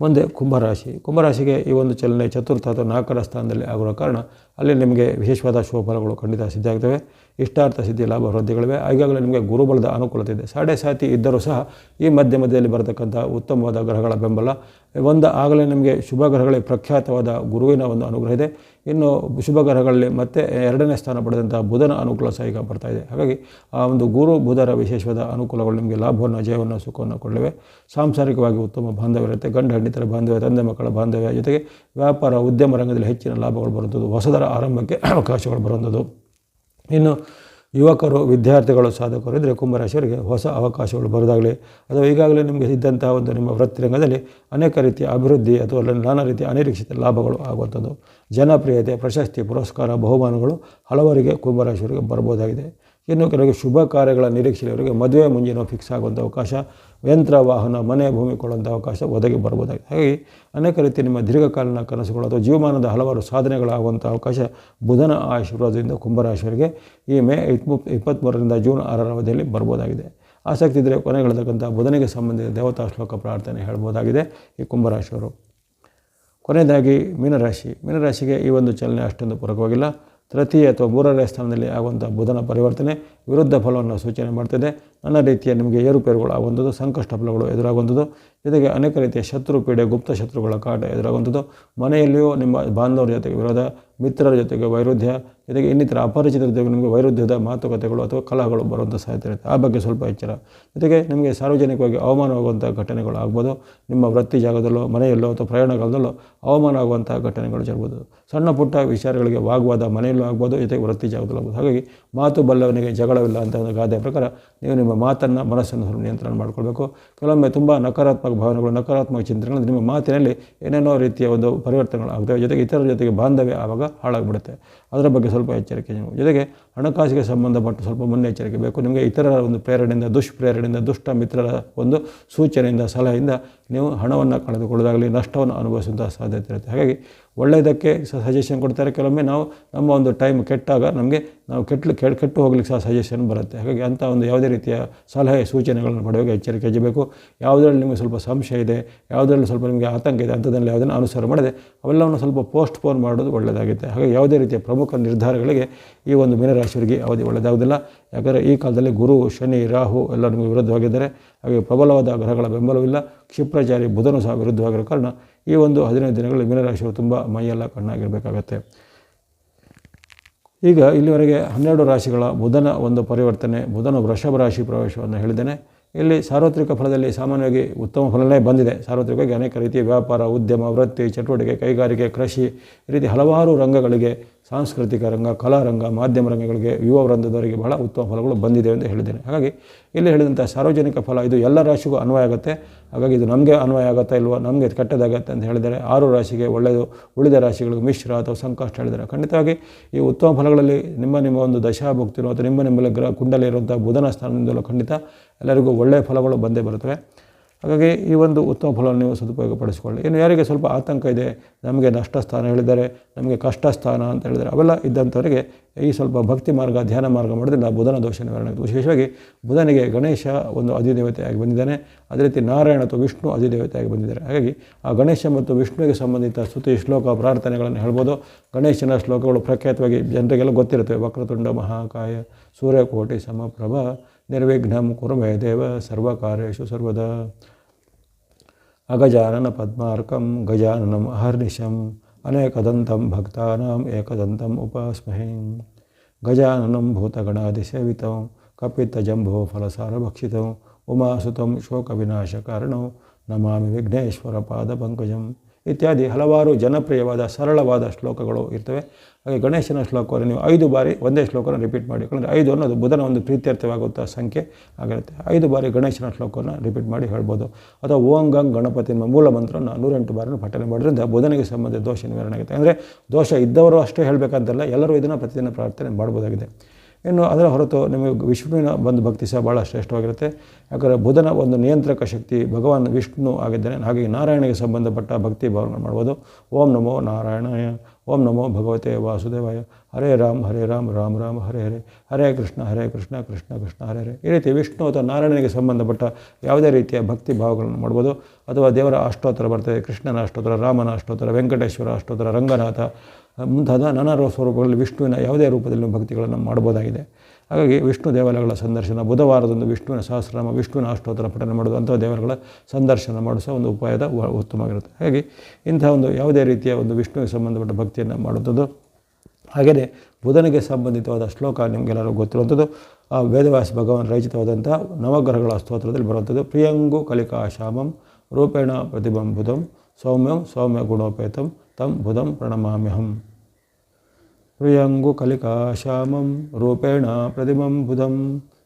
ಮುಂದೆ ಕುಂಭರಾಶಿ. ಕುಂಭರಾಶಿಗೆ ಈ ಒಂದು ಚಲನೆ ಚತುರ್ಥ ಅಥವಾ ನಾಲ್ಕರ ಸ್ಥಾನದಲ್ಲಿ ಆಗಿರೋ ಕಾರಣ ಅಲ್ಲಿ ನಿಮಗೆ ವಿಶೇಷವಾದ ಶುಭಫಲಗಳು ಖಂಡಿತ ಸಿದ್ಧ ಆಗ್ತವೆ. ಇಷ್ಟಾರ್ಥ ಸಿದ್ಧಿ ಲಾಭ ವೃದ್ಧಿಗಳಿವೆ. ಈಗಾಗಲೇ ನಿಮಗೆ ಗುರುಬಲದ ಅನುಕೂಲತೆ ಇದೆ. ಸಾಡೆ ಸಾತಿ ಇದ್ದರೂ ಸಹ ಈ ಮಧ್ಯ ಮಧ್ಯದಲ್ಲಿ ಬರತಕ್ಕಂಥ ಉತ್ತಮವಾದ ಗ್ರಹಗಳ ಬೆಂಬಲ. ಒಂದು ಆಗಲೇ ನಿಮಗೆ ಶುಭ ಗ್ರಹಗಳಿಗೆ ಪ್ರಖ್ಯಾತವಾದ ಗುರುವಿನ ಒಂದು ಅನುಗ್ರಹ ಇದೆ. ಇನ್ನು ಶುಭ ಗ್ರಹಗಳಲ್ಲಿ ಮತ್ತೆ ಎರಡನೇ ಸ್ಥಾನ ಪಡೆದಂಥ ಬುಧನ ಅನುಕೂಲ ಸಹ ಈಗ ಬರ್ತಾ ಹಾಗಾಗಿ ಆ ಒಂದು ಗುರು, ಬುಧರ ವಿಶೇಷವಾದ ಅನುಕೂಲಗಳು ನಿಮಗೆ ಲಾಭವನ್ನು, ಜಯವನ್ನು, ಸುಖವನ್ನು ಕೊಡಲಿವೆ. ಸಾಂಸಾರಿಕವಾಗಿ ಉತ್ತಮ ಬಾಂಧವ್ಯ ಇರುತ್ತೆ ಗಂಡ ಹೆಂಡಿತರ ಬಾಂಧವ್ಯ, ತಂದೆ ಮಕ್ಕಳ ಬಾಂಧವ್ಯ ಜೊತೆಗೆ ವ್ಯಾಪಾರ, ಉದ್ಯಮ ರಂಗದಲ್ಲಿ ಹೆಚ್ಚಿನ ಲಾಭಗಳು ಬರುತ್ತದೆ ಹೊಸದರ ಆರಂಭಕ್ಕೆ ಅವಕಾಶಗಳು ಬರುವಂಥದ್ದು. ಇನ್ನು ಯುವಕರು, ವಿದ್ಯಾರ್ಥಿಗಳು, ಸಾಧಕರು ಇದ್ದರೆ ಕುಂಭರಾಶಿಯವರಿಗೆ ಹೊಸ ಅವಕಾಶಗಳು ಬರೋದಾಗಲಿ, ಅಥವಾ ಈಗಾಗಲೇ ನಿಮಗೆ ಇದ್ದಂತಹ ಒಂದು ನಿಮ್ಮ ವೃತ್ತಿ ರಂಗದಲ್ಲಿ ಅನೇಕ ರೀತಿಯ ಅಭಿವೃದ್ಧಿ ಅಥವಾ ನಾನಾ ರೀತಿಯ ಅನಿರೀಕ್ಷಿತ ಲಾಭಗಳು ಆಗುವಂಥದ್ದು. ಜನಪ್ರಿಯತೆ, ಪ್ರಶಸ್ತಿ, ಪುರಸ್ಕಾರ, ಬಹುಮಾನಗಳು ಹಲವರಿಗೆ ಕುಂಭರಾಶಿಯವರಿಗೆ ಬರ್ಬೋದಾಗಿದೆ. ಇನ್ನು ಕೆಲವರಿಗೆ ಶುಭ ಕಾರ್ಯಗಳ ನಿರೀಕ್ಷೆಯವರಿಗೆ ಮದುವೆ ಮುಂಜಿನ ಫಿಕ್ಸ್ ಆಗುವಂಥ ಅವಕಾಶ ಯಂತ್ರ ವಾಹನ ಮನೆ ಭೂಮಿ ಕೊಡುವಂಥ ಅವಕಾಶ ಒದಗಿ ಬರ್ಬೋದಾಗಿದೆ ಹಾಗಾಗಿ ಅನೇಕ ರೀತಿ ನಿಮ್ಮ ದೀರ್ಘಕಾಲೀನ ಕನಸುಗಳು ಅಥವಾ ಜೀವಮಾನದ ಹಲವಾರು ಸಾಧನೆಗಳಾಗುವಂಥ ಅವಕಾಶ ಬುಧನ ಆಶೀರ್ವಾದದಿಂದ ಕುಂಭರಾಶಿಯವರಿಗೆ ಈ ಮೇ ಇಪ್ಪತ್ತು ಇಪ್ಪತ್ತ್ಮೂರರಿಂದ ಜೂನ್ ಆರರ ಅವಧಿಯಲ್ಲಿ ಬರ್ಬೋದಾಗಿದೆ ಆಸಕ್ತಿ ಇದ್ದರೆ ಕೊನೆಗಳಿರ್ತಕ್ಕಂಥ ಬುಧನಿಗೆ ಸಂಬಂಧಿಸಿದ ದೇವತಾ ಶ್ಲೋಕ ಪ್ರಾರ್ಥನೆ ಹೇಳ್ಬೋದಾಗಿದೆ ಈ ಕುಂಭರಾಶಿಯವರು. ಕೊನೆಯದಾಗಿ ಮೀನರಾಶಿ. ಮೀನರಾಶಿಗೆ ಈ ಒಂದು ಚಲನೆ ಅಷ್ಟೊಂದು ಪೂರಕವಾಗಿಲ್ಲ. ತೃತೀಯ ಅಥವಾ ಮೂರನೇ ಸ್ಥಾನದಲ್ಲಿ ಆಗುವಂಥ ಬುಧನ ಪರಿವರ್ತನೆ ವಿರುದ್ಧ ಫಲವನ್ನು ಸೂಚನೆ ಮಾಡ್ತದೆ. ನನ್ನ ರೀತಿಯ ನಿಮಗೆ ಏರುಪೇರುಗಳು ಆಗುವಂಥದ್ದು, ಸಂಕಷ್ಟ ಫಲಗಳು ಎದುರಾಗುವಂಥದ್ದು. ಜೊತೆಗೆ ಅನೇಕ ರೀತಿಯ ಶತ್ರು ಪೀಡೆ ಗುಪ್ತ ಶತ್ರುಗಳ ಕಾಟ ಎದುರಾಗುವಂಥದ್ದು. ಮನೆಯಲ್ಲಿಯೂ ನಿಮ್ಮ ಬಾಂಧವರ ಜೊತೆಗೆ ವಿರೋಧ ಮಿತ್ರರ ಜೊತೆಗೆ ವೈರುಧ್ಯ, ಜೊತೆಗೆ ಇನ್ನಿತರ ಅಪರಿಚಿತರ ಜೊತೆಗೆ ನಿಮಗೆ ವೈರುಧ್ಯದ ಮಾತುಕತೆಗಳು ಅಥವಾ ಕಲಹಗಳು ಬರುವಂಥ ಸಾಧ್ಯತೆ ಇರುತ್ತೆ. ಆ ಬಗ್ಗೆ ಸ್ವಲ್ಪ ಎಚ್ಚರ. ಜೊತೆಗೆ ನಿಮಗೆ ಸಾರ್ವಜನಿಕವಾಗಿ ಅವಮಾನವಾಗುವಂಥ ಘಟನೆಗಳು ಆಗ್ಬೋದು. ನಿಮ್ಮ ವೃತ್ತಿ ಜಾಗದಲ್ಲೋ, ಮನೆಯಲ್ಲೋ ಅಥವಾ ಪ್ರಯಾಣ ಕಾಲದಲ್ಲೋ ಅವಮಾನ ಆಗುವಂಥ ಘಟನೆಗಳು ಜರುಗ್ಬೋದು. ಸಣ್ಣ ಪುಟ್ಟ ವಿಚಾರಗಳಿಗೆ ವಾಗ್ವಾದ ಮನೆಯಲ್ಲೂ ಆಗ್ಬೋದು, ಜೊತೆಗೆ ವೃತ್ತಿ ಜಾಗದಲ್ಲೂ ಆಗ್ಬೋದು. ಹಾಗಾಗಿ ಮಾತು ಬಲ್ಲವನಿಗೆ ಜಗಳವಿಲ್ಲ ಅಂತ ಒಂದು ಗಾದೆ ಪ್ರಕಾರ ನೀವು ನಿಮ್ಮ ಮಾತನ್ನು ಮನಸ್ಸನ್ನು ಸ್ವಲ್ಪ ನಿಯಂತ್ರಣ ಮಾಡ್ಕೊಳ್ಬೇಕು. ಕೆಲವೊಮ್ಮೆ ತುಂಬ ನಕಾರಾತ್ಮಕ ಭಾವನೆಗಳು, ನಕಾರಾತ್ಮಕ ಚಿಂತನೆಗಳು ನಿಮ್ಮ ಮಾತಿನಲ್ಲಿ ಏನೇನೋ ರೀತಿಯ ಒಂದು ಪರಿವರ್ತನೆಗಳು ಆಗ್ತವೆ. ಜೊತೆಗೆ ಇತರರ ಜೊತೆಗೆ ಬಾಂಧವ್ಯ ಆವಾಗ ಹಾಳಾಗ್ಬಿಡುತ್ತೆ. ಅದರ ಬಗ್ಗೆ ಸ್ವಲ್ಪ ಎಚ್ಚರಿಕೆ ನೀವು. ಜೊತೆಗೆ ಹಣಕಾಸಿಗೆ ಸಂಬಂಧಪಟ್ಟು ಸ್ವಲ್ಪ ಮುನ್ನೆಚ್ಚರಿಕೆ ಬೇಕು. ನಿಮಗೆ ಇತರರ ಒಂದು ಪ್ರೇರಣೆಯಿಂದ, ದುಷ್ಪ್ರೇರಣೆಯಿಂದ, ದುಷ್ಟ ಮಿತ್ರರ ಒಂದು ಸೂಚನೆಯಿಂದ, ಸಲಹೆಯಿಂದ ನೀವು ಹಣವನ್ನು ಕಳೆದುಕೊಳ್ಳೋದಾಗಲಿ, ನಷ್ಟವನ್ನು ಅನುಭವಿಸುವಂಥ ಸಾಧ್ಯತೆ ಇರುತ್ತೆ. ಹಾಗಾಗಿ ಒಳ್ಳೆಯದಕ್ಕೆ ಸಜೆಷನ್ ಕೊಡ್ತಾರೆ. ಕೆಲವೊಮ್ಮೆ ನಾವು ನಮ್ಮ ಒಂದು ಟೈಮ್ ಕೆಟ್ಟಾಗ ನಮಗೆ ನಾವು ಕೆಟ್ಟಲು ಕೆಟ್ಟು ಕೆಟ್ಟು ಹೋಗ್ಲಿಕ್ಕೆ ಸಹ ಸಜೆಷನ್ ಬರುತ್ತೆ. ಹಾಗಾಗಿ ಅಂಥ ಒಂದು ಯಾವುದೇ ರೀತಿಯ ಸಲಹೆ, ಸೂಚನೆಗಳನ್ನು ಪಡೆಯುವಾಗ ಎಚ್ಚರಿಕೆ ವಹಿಸಬೇಕು ಯಾವುದರಲ್ಲಿ ನಿಮಗೆ ಸ್ವಲ್ಪ ಸಂಶಯ ಇದೆ, ಯಾವುದರಲ್ಲಿ ಸ್ವಲ್ಪ ನಿಮಗೆ ಆತಂಕ ಇದೆ ಅಂಥದ್ರಲ್ಲಿ ಯಾವುದನ್ನು ಅನುಸರ ಮಾಡದೆ ಅವೆಲ್ಲವನ್ನು ಸ್ವಲ್ಪ ಪೋಸ್ಟ್ ಪೋನ್ ಮಾಡೋದು ಒಳ್ಳೆಯದಾಗುತ್ತೆ. ಹಾಗಾಗಿ ಯಾವುದೇ ರೀತಿಯ ಪ್ರಮುಖ ನಿರ್ಧಾರಗಳಿಗೆ ಈ ಒಂದು ಮೀನರಾಶಿಯವರಿಗೆ ಅವಧಿ ಒಳ್ಳೆಯದಾಗೋದಿಲ್ಲ ಯಾಕಂದರೆ ಈ ಕಾಲದಲ್ಲಿ ಗುರು, ಶನಿ, ರಾಹು ಎಲ್ಲ ನಿಮಗೆ ವಿರುದ್ಧವಾಗಿದ್ದಾರೆ. ಹಾಗೆ ಪ್ರಬಲವಾದ ಗ್ರಹಗಳ ಬೆಂಬಲವಿಲ್ಲ. ಕ್ಷಿಪ್ರಚಾರಿ ಬುಧನು ಸಹ ವಿರುದ್ಧವಾಗಿರೋ ಕಾರಣ ಈ ಒಂದು ಹದಿನೈದು ದಿನಗಳಲ್ಲಿ ಮೀನರಾಶಿಯವರು ತುಂಬ ಮೈಯೆಲ್ಲ ಕಣ್ಣಾಗಿರಬೇಕಾಗತ್ತೆ. ಈಗ ಇಲ್ಲಿವರೆಗೆ ಹನ್ನೆರಡು ರಾಶಿಗಳ ಬುಧನ ಒಂದು ಪರಿವರ್ತನೆ, ಬುಧನ ವೃಷಭ ರಾಶಿ ಪ್ರವೇಶವನ್ನು ಹೇಳಿದ್ದೇನೆ. ಇಲ್ಲಿ ಸಾರ್ವತ್ರಿಕ ಫಲದಲ್ಲಿ ಸಾಮಾನ್ಯವಾಗಿ ಉತ್ತಮ ಫಲನೇ ಬಂದಿದೆ. ಸಾರ್ವತ್ರಿಕವಾಗಿ ಅನೇಕ ರೀತಿಯ ವ್ಯಾಪಾರ, ಉದ್ಯಮ, ವೃತ್ತಿ, ಚಟುವಟಿಕೆ, ಕೈಗಾರಿಕೆ, ಕೃಷಿ ಈ ರೀತಿ ಹಲವಾರು ರಂಗಗಳಿಗೆ, ಸಾಂಸ್ಕೃತಿಕ ರಂಗ ಕಲಾರಂಗ ಮಾಧ್ಯಮ ರಂಗಗಳಿಗೆ, ಯುವ ವೃಂದದವರಿಗೆ ಬಹಳ ಉತ್ತಮ ಫಲಗಳು ಬಂದಿದೆ ಎಂದು ಹೇಳಿದ್ದೇನೆ. ಹಾಗಾಗಿ ಇಲ್ಲಿ ಹೇಳಿದಂಥ ಸಾರ್ವಜನಿಕ ಫಲ ಇದು ಎಲ್ಲ ರಾಶಿಗೂ ಅನ್ವಯ ಆಗುತ್ತೆ. ಹಾಗಾಗಿ ಇದು ನಮಗೆ ಅನ್ವಯ ಆಗುತ್ತಾ ಇಲ್ವೋ, ನಮಗೆ ಕೆಟ್ಟದಾಗತ್ತೆ ಅಂತ ಹೇಳಿದರೆ ಆರು ರಾಶಿಗೆ ಒಳ್ಳೆಯದು, ಉಳಿದ ರಾಶಿಗಳಿಗೆ ಮಿಶ್ರ ಅಥವಾ ಸಂಕಷ್ಟ ಹೇಳಿದರೆ ಖಂಡಿತವಾಗಿ ಈ ಉತ್ತಮ ಫಲಗಳಲ್ಲಿ ನಿಮ್ಮ ನಿಮ್ಮ ಒಂದು ದಶಾಭುಕ್ತಿನೋ ಅಥವಾ ನಿಮ್ಮ ನಿಮ್ಮಲ್ಲಿ ಗ್ರಹ ಕುಂಡಲಿರುವಂಥ ಬುಧನ ಸ್ಥಾನದಿಂದಲೂ ಖಂಡಿತ ಎಲ್ಲರಿಗೂ ಒಳ್ಳೆಯ ಫಲಗಳು ಬಂದೇ ಬರುತ್ತವೆ. ಹಾಗಾಗಿ ಈ ಒಂದು ಉತ್ತಮ ಫಲವನ್ನು ನೀವು ಸದುಪಯೋಗ ಪಡಿಸಿಕೊಳ್ಳಿ ಇನ್ನು ಯಾರಿಗೆ ಸ್ವಲ್ಪ ಆತಂಕ ಇದೆ, ನಮಗೆ ನಷ್ಟ ಸ್ಥಾನ ಹೇಳಿದ್ದಾರೆ, ನಮಗೆ ಕಷ್ಟ ಸ್ಥಾನ ಅಂತ ಹೇಳಿದರೆ ಅವೆಲ್ಲ ಇದ್ದಂಥವರಿಗೆ ಈ ಸ್ವಲ್ಪ ಭಕ್ತಿ ಮಾರ್ಗ, ಧ್ಯಾನ ಮಾರ್ಗ ಮಾಡೋದ್ರಿಂದ ಬುಧನ ದೋಷ ನಿವಾರಣೆ ವಿಶೇಷವಾಗಿ ಬುಧನಿಗೆ ಗಣೇಶ ಒಂದು ಅಧಿದೇವತೆಯಾಗಿ ಬಂದಿದ್ದಾನೆ. ಅದೇ ರೀತಿ ನಾರಾಯಣ ಅಥವಾ ವಿಷ್ಣು ಅಧಿದೇವತೆಯಾಗಿ ಬಂದಿದ್ದಾರೆ. ಹಾಗಾಗಿ ಆ ಗಣೇಶ ಮತ್ತು ವಿಷ್ಣುವಿಗೆ ಸಂಬಂಧಿತ ಸ್ತುತಿ, ಶ್ಲೋಕ, ಪ್ರಾರ್ಥನೆಗಳನ್ನು ಹೇಳ್ಬೋದು. ಗಣೇಶನ ಶ್ಲೋಕಗಳು ಪ್ರಖ್ಯಾತವಾಗಿ ಜನರಿಗೆಲ್ಲ ಗೊತ್ತಿರುತ್ತವೆ. ವಕ್ರತುಂಡ ಮಹಾಕಾಯ, ಸೂರ್ಯಕೋಟಿ ಸಮಪ್ರಭ निर्विघ्न कुर मे देव सर्वकारेषु सर्वदा। अगजानन पद्मार्कं गजाननम् अहर्निशम् अनेकदन्तं भक्तानाम् एकदन्तम् उपास्महे। गजाननं भूतगणादिसेवितं कपितजम्भोफलसारभक्षितम् उमासुतं शोकविनाशकारणौ, नमामि विघ्नेश्वरपादपङ्कजम्। ಇತ್ಯಾದಿ ಹಲವಾರು ಜನಪ್ರಿಯವಾದ ಸರಳವಾದ ಶ್ಲೋಕಗಳು ಇರ್ತವೆ. ಹಾಗೆ ಗಣೇಶನ ಶ್ಲೋಕವನ್ನು ನೀವು ಐದು ಬಾರಿ ಒಂದೇ ಶ್ಲೋಕನ ರಿಪೀಟ್ ಮಾಡಿ. ಯಾಕಂದರೆ ಐದು ಅನ್ನೋದು ಬುಧನ ಒಂದು ಪ್ರೀತ್ಯರ್ಥವಾಗುವಂಥ ಸಂಖ್ಯೆ ಆಗಿರುತ್ತೆ. ಐದು ಬಾರಿ ಗಣೇಶನ ಶ್ಲೋಕವನ್ನು ರಿಪೀಟ್ ಮಾಡಿ ಹೇಳ್ಬೋದು. ಅಥವಾ ಓಂ ಗಂಗ್ ಗಣಪತಿ ಎಂಬ ಮೂಲ ಮಂತ್ರವನ್ನು ನೂರೆಂಟು ಬಾರಿ ಪಠನೆ ಮಾಡೋದ್ರಿಂದ ಬುಧನಿಗೆ ಸಂಬಂಧ ದೋಷ ನಿವಾರಣೆ ಆಗುತ್ತೆ ಅಂದರೆ ದೋಷ ಇದ್ದವರು ಅಷ್ಟೇ ಹೇಳಬೇಕಂತಲ್ಲ, ಎಲ್ಲರೂ ಇದನ್ನು ಪ್ರತಿದಿನ ಪ್ರಾರ್ಥನೆ ಮಾಡ್ಬೋದಾಗಿದೆ ಇನ್ನು ಅದರ ಹೊರತು ನಿಮಗೆ ವಿಷ್ಣುವಿನ ಒಂದು ಭಕ್ತಿ ಸಹ ಭಾಳ ಶ್ರೇಷ್ಠವಾಗಿರುತ್ತೆ. ಯಾಕಂದರೆ ಬುಧನ ಒಂದು ನಿಯಂತ್ರಕ ಶಕ್ತಿ, ಭಗವಾನ್ ವಿಷ್ಣು ಆಗಿದ್ದಾನೆ. ಹಾಗೆ ನಾರಾಯಣಿಗೆ ಸಂಬಂಧಪಟ್ಟ ಭಕ್ತಿ ಭಾವನೆ ಮಾಡ್ಬೋದು. ಓಂ ನಮೋ ನಾರಾಯಣಾಯ, ಓಂ ನಮೋ ಭಗವತೆ ವಾಸುದೇವಾಯ, ಹರೇ ರಾಮ್ ಹರೇ ರಾಮ್ ರಾಮ್ ರಾಮ್, ಹರೇ ಹರೇ ಹರೇ ಕೃಷ್ಣ ಹರೇ ಕೃಷ್ಣ ಕೃಷ್ಣ ಕೃಷ್ಣ, ಹರೇ ಹರೇ. ಈ ರೀತಿ ವಿಷ್ಣು ಅಥವಾ ನಾರಾಯಣನಿಗೆ ಸಂಬಂಧಪಟ್ಟ ಯಾವುದೇ ರೀತಿಯ ಭಕ್ತಿ ಭಾವಗಳನ್ನು ಮಾಡ್ಬೋದು. ಅಥವಾ ದೇವರ ಅಷ್ಟೋತ್ತರ ಬರ್ತದೆ, ಕೃಷ್ಣನ ಅಷ್ಟೋತ್ತರ, ರಾಮನ ಅಷ್ಟೋತ್ತರ, ವೆಂಕಟೇಶ್ವರ ಅಷ್ಟೋತ್ತರ, ರಂಗನಾಥ ಮುಂತಾದ ನಾನಾ ಸ್ವರೂಪಗಳಲ್ಲಿ ವಿಷ್ಣುವಿನ ಯಾವುದೇ ರೂಪದಲ್ಲಿ ಭಕ್ತಿಗಳನ್ನು ಮಾಡ್ಬೋದಾಗಿದೆ ಹಾಗಾಗಿ ವಿಷ್ಣು ದೇವಾಲಯಗಳ ಸಂದರ್ಶನ, ಬುಧವಾರದಂದು ವಿಷ್ಣುವಿನ ಸಹಸ್ರನಾಮ, ವಿಷ್ಣುವಿನ ಅಷ್ಟೋತ್ತರ ಪಠನೆ ಮಾಡೋದು ಅಂಥ ದೇವರುಗಳ ಸಂದರ್ಶನ ಮಾಡಿಸೋ ಒಂದು ಉಪಾಯದ ಉತ್ತಮವಾಗಿರುತ್ತೆ. ಹಾಗಾಗಿ ಇಂಥ ಒಂದು ಯಾವುದೇ ರೀತಿಯ ಒಂದು ವಿಷ್ಣುವಿಗೆ ಸಂಬಂಧಪಟ್ಟ ಭಕ್ತಿಯನ್ನು ಮಾಡುವಂಥದ್ದು. ಹಾಗೆಯೇ ಬುಧನಿಗೆ ಸಂಬಂಧಿತವಾದ ಶ್ಲೋಕ ನಿಮಗೆಲ್ಲರೂ ಗೊತ್ತಿರುವಂಥದ್ದು. ಆ ವೇದವ್ಯಾಸ ಭಗವಾನ್ ರಚಿತವಾದಂಥ ನವಗ್ರಹಗಳ ಸ್ತೋತ್ರದಲ್ಲಿ ಬರುವಂಥದ್ದು. ಪ್ರಿಯಂಗು ಕಲಿಕಾ ಶಾಮಂ ರೂಪೇಣ ಪ್ರತಿಬಂಬುಧಂ ಸೌಮ್ಯಂ ಸೌಮ್ಯ ಗುಣೋಪೇತಂ ತಂ ಬುಧಂ ಪ್ರಣಮಾಮ್ಯಹಂ ಪ್ರಿಯಂಗು ಕಲಿಕಾ ಶ್ಯಾಮಂ ರೂಪೇಣ ಪ್ರತಿಮಂ ಬುಧಂ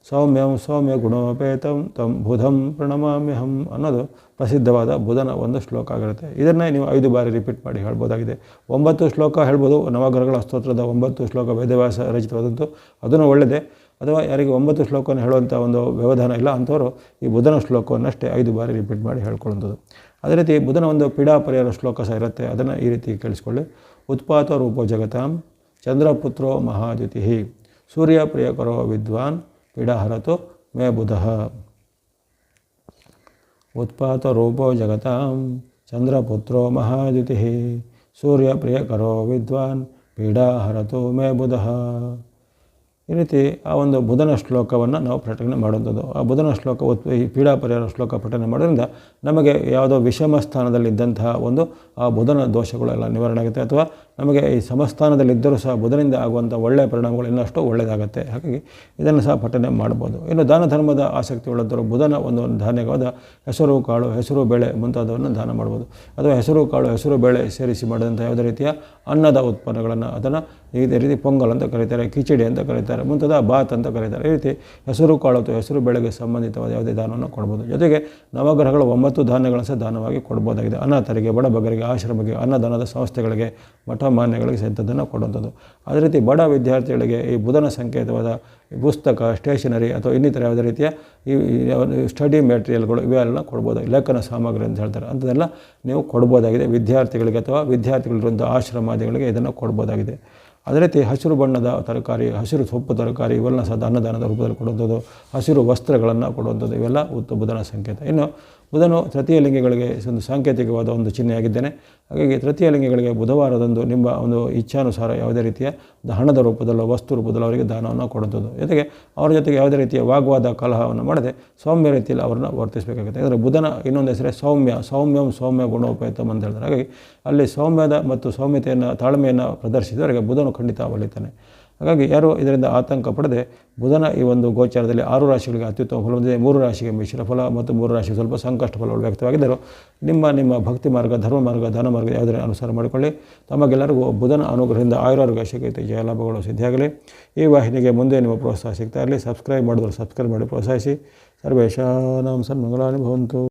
ಸೌಮ್ಯಂ ಸೌಮ್ಯ ಗುಣೋಪೇತಂ ತಂ ಬುಧಂ ಪ್ರಣಮಾಮ್ಯಹಂ ಅನ್ನೋದು ಪ್ರಸಿದ್ಧವಾದ ಬುಧನ ಒಂದು ಶ್ಲೋಕ ಆಗಿರುತ್ತೆ. ಇದನ್ನೇ ನೀವು ಐದು ಬಾರಿ ರಿಪೀಟ್ ಮಾಡಿ ಹೇಳ್ಬೋದಾಗಿದೆ. ಒಂಬತ್ತು ಶ್ಲೋಕ ಹೇಳ್ಬೋದು, ನವಗ್ರಹಗಳ ಸ್ತೋತ್ರದ ಒಂಬತ್ತು ಶ್ಲೋಕ ವೇದವ್ಯಾಸ ರಚಿತವಾದಂಥ ಅದನ್ನು ಒಳ್ಳೆಯದೇ. ಅಥವಾ ಯಾರಿಗೆ ಒಂಬತ್ತು ಶ್ಲೋಕವನ್ನು ಹೇಳುವಂಥ ಒಂದು ವ್ಯವಧಾನ ಇಲ್ಲ ಅಂಥವರು ಈ ಬುಧನ ಶ್ಲೋಕವನ್ನಷ್ಟೇ ಐದು ಬಾರಿ ರಿಪೀಟ್ ಮಾಡಿ ಹೇಳ್ಕೊಳ್ಳುವಂಥದ್ದು. ಅದೇ ರೀತಿ ಬುಧನ ಒಂದು ಪೀಡಾ ಪರಿಹಾರ ಶ್ಲೋಕ ಸಹ ಇರುತ್ತೆ. ಅದನ್ನು ಈ ರೀತಿ ಕೇಳಿಸ್ಕೊಳ್ಳಿ. ಉತ್ಪಾತ ರೂಪೋ ಜಗತಾಂ ಚಂದ್ರಪುತ್ರೋ ಮಹಾದ್ಯುತಿ. ಸೂರ್ಯ ಪ್ರಿಯಕರೋ ವಿದ್ವಾನ್ ಪೀಡಾಹರತು ಮೇ ಬುಧ. ಉತ್ಪಾತ ರೂಪೋ ಜಗತಾಂ ಚಂದ್ರಪುತ್ರೋ ಮಹಾದ್ಯುತಿ. ಸೂರ್ಯ ಪ್ರಿಯಕರೋ ವಿದ್ವಾನ್ ಪೀಡಾಹರತು ಮೇ ಬುಧ. ಈ ರೀತಿ ಆ ಒಂದು ಬುಧನ ಶ್ಲೋಕವನ್ನು ನಾವು ಪಠನೆ ಮಾಡುವಂಥದ್ದು. ಆ ಬುಧನ ಶ್ಲೋಕ ಈ ಪೀಡಾ ಪರಿಹಾರ ಶ್ಲೋಕ ಪಠನೆ ಮಾಡೋದ್ರಿಂದ ನಮಗೆ ಯಾವುದೋ ವಿಷಮ ಸ್ಥಾನದಲ್ಲಿದ್ದಂತಹ ಒಂದು ಆ ಬುಧನ ದೋಷಗಳೆಲ್ಲ ನಿವಾರಣೆ ಆಗುತ್ತೆ. ಅಥವಾ ನಮಗೆ ಈ ಸಮಸ್ಥಾನದಲ್ಲಿದ್ದರೂ ಸಹ ಬುಧನಿಂದ ಆಗುವಂಥ ಒಳ್ಳೆಯ ಪರಿಣಾಮಗಳು ಇನ್ನಷ್ಟು ಒಳ್ಳೆಯದಾಗುತ್ತೆ. ಹಾಗಾಗಿ ಇದನ್ನು ಸಹ ಪಠನೆ ಮಾಡ್ಬೋದು. ಇನ್ನು ದಾನ ಧರ್ಮದ ಆಸಕ್ತಿ ಉಳ್ಳದ್ದರು ಬುಧನ ಒಂದು ಧಾನ್ಯವಾದ ಹೆಸರು ಕಾಳು, ಹೆಸರು ಬೇಳೆ ಮುಂತಾದವನ್ನು ದಾನ ಮಾಡ್ಬೋದು. ಅಥವಾ ಹೆಸರು ಕಾಳು, ಹೆಸರು ಬೇಳೆ ಸೇರಿಸಿ ಮಾಡಿದಂಥ ಯಾವುದೇ ರೀತಿಯ ಅನ್ನದ ಉತ್ಪನ್ನಗಳನ್ನು ಅದನ್ನು ಇದೇ ರೀತಿ ಪೊಂಗಲ್ ಅಂತ ಕರೀತಾರೆ, ಕಿಚಡಿ ಅಂತ ಕರೀತಾರೆ, ಮುಂತಾದ ಬಾತ್ ಅಂತ ಕರೀತಾರೆ. ಈ ರೀತಿ ಹೆಸರು ಕಾಳು ಅಥವಾ ಹೆಸರು ಬೇಳೆಗೆ ಸಂಬಂಧಿತವಾದ ಯಾವುದೇ ದಾನವನ್ನು ಕೊಡ್ಬೋದು. ಜೊತೆಗೆ ನವಗ್ರಹಗಳ ಒಂಬತ್ತು ಧಾನ್ಯಗಳನ್ನು ಸಹ ದಾನವಾಗಿ ಕೊಡ್ಬೋದಾಗಿದೆ. ಅನಾಥರಿಗೆ ಬಡಬಗರಿಗೆ ಆಶ್ರಮಕ್ಕೆ, ಅನ್ನದಾನದ ಸಂಸ್ಥೆಗಳಿಗೆ, ಮಠ ಮಾನ್ಯಗಳಿಗೆ ಇಂಥದ್ದನ್ನು ಕೊಡುವಂಥದ್ದು. ಅದೇ ರೀತಿ ಬಡ ವಿದ್ಯಾರ್ಥಿಗಳಿಗೆ ಈ ಬುಧನ ಸಂಕೇತವಾದ ಪುಸ್ತಕ, ಸ್ಟೇಷನರಿ ಅಥವಾ ಇನ್ನಿತರ ಯಾವುದೇ ರೀತಿಯ ಈ ಸ್ಟಡಿ ಮೆಟೀರಿಯಲ್ಗಳು ಇವೆಲ್ಲ ಕೊಡ್ಬೋದು. ಲೇಖನ ಸಾಮಗ್ರಿ ಅಂತ ಹೇಳ್ತಾರೆ. ಅಂಥದ್ದೆಲ್ಲ ನೀವು ಕೊಡ್ಬೋದಾಗಿದೆ. ವಿದ್ಯಾರ್ಥಿಗಳಿಗೆ ಅಥವಾ ವಿದ್ಯಾರ್ಥಿಗಳಿರುವಂಥ ಆಶ್ರಮಾದಿಗಳಿಗೆ ಇದನ್ನು ಕೊಡ್ಬೋದಾಗಿದೆ. ಅದೇ ರೀತಿ ಹಸಿರು ಬಣ್ಣದ ತರಕಾರಿ, ಹಸಿರು ಸೊಪ್ಪು ತರಕಾರಿ ಇವೆಲ್ಲ ಸಹ ಅನ್ನದಾನದ ರೂಪದಲ್ಲಿ ಕೊಡುವಂಥದ್ದು. ಹಸಿರು ವಸ್ತ್ರಗಳನ್ನು ಕೊಡುವಂಥದ್ದು ಇವೆಲ್ಲ ಉತ್ತ ಬುಧನ ಸಂಕೇತ. ಇನ್ನು ಬುಧನು ತೃತೀಯ ಲಿಂಗಿಗಳಿಗೆ ಒಂದು ಸಾಂಕೇತಿಕವಾದ ಒಂದು ಚಿಹ್ನೆಯಾಗಿದ್ದೇನೆ. ಹಾಗಾಗಿ ತೃತೀಯ ಲಿಂಗಿಗಳಿಗೆ ಬುಧವಾರದಂದು ನಿಮ್ಮ ಒಂದು ಇಚ್ಛಾನುಸಾರ ಯಾವುದೇ ರೀತಿಯ ಹಣದ ರೂಪದಲ್ಲೋ, ವಸ್ತು ರೂಪದಲ್ಲೋ ಅವರಿಗೆ ದಾನವನ್ನು ಕೊಡುವಂಥದ್ದು. ಜೊತೆಗೆ ಅವರ ಜೊತೆಗೆ ಯಾವುದೇ ರೀತಿಯ ವಾಗ್ವಾದ ಕಲಹವನ್ನು ಮಾಡದೆ ಸೌಮ್ಯ ರೀತಿಯಲ್ಲಿ ಅವರನ್ನು ವರ್ತಿಸಬೇಕಾಗುತ್ತೆ. ಅಂದರೆ ಬುಧನ ಇನ್ನೊಂದು ಹೆಸರೇ ಸೌಮ್ಯ. ಸೌಮ್ಯಂ ಸೌಮ್ಯ ಗುಣೋಪೇತಂ ಅಂತ ಹೇಳ್ತಾರೆ ಹಾಗಾಗಿ ಅಲ್ಲಿ ಸೌಮ್ಯದ ಮತ್ತು ಸೌಮ್ಯತೆಯನ್ನು, ತಾಳ್ಮೆಯನ್ನು ಪ್ರದರ್ಶಿಸಿದವರಿಗೆ ಬುಧನು ಖಂಡಿತ ಒಲಿತಾನೆ ಹಾಗಾಗಿ ಯಾರು ಇದರಿಂದ ಆತಂಕ ಪಡದೆ ಬುಧನ ಈ ಒಂದು ಗೋಚಾರದಲ್ಲಿ ಆರು ರಾಶಿಗಳಿಗೆ ಅತ್ಯುತ್ತಮ ಫಲ ಹೊಂದಿದೆ. ಮೂರು ರಾಶಿಗೆ ಮಿಶ್ರ ಫಲ ಮತ್ತು ಮೂರು ರಾಶಿಗೆ ಸ್ವಲ್ಪ ಸಂಕಷ್ಟ ಫಲಗಳು ವ್ಯಕ್ತವಾಗಿದ್ದರು ನಿಮ್ಮ ನಿಮ್ಮ ಭಕ್ತಿ ಮಾರ್ಗ, ಧರ್ಮ ಮಾರ್ಗ ದಾನ ಮಾರ್ಗ ಯಾವುದರ ಅನುಸಾರ ಮಾಡಿಕೊಳ್ಳಿ. ತಮಗೆಲ್ಲರಿಗೂ ಬುಧನ ಅನುಗ್ರಹದಿಂದ ಆಯುರಾರೋಗ್ಯ, ಶಕ್ತಿ ಜಯಲಾಭಗಳು ಸಿದ್ಧಿಯಾಗಲಿ. ಈ ವಾಹಿನಿಗೆ ಮುಂದೆ ನಿಮ್ಮ ಪ್ರೋತ್ಸಾಹ ಸಿಗ್ತಾ ಇರಲಿ. ಸಬ್ಸ್ಕ್ರೈಬ್ ಮಾಡಿದ್ರು ಸಬ್ಸ್ಕ್ರೈಬ್ ಮಾಡಿ ಪ್ರೋತ್ಸಾಹಿಸಿ. ಸರ್ವೇಶಾನಾಂ ಸನ್ಮಂಗಲಾನಿ ಭವಂತು.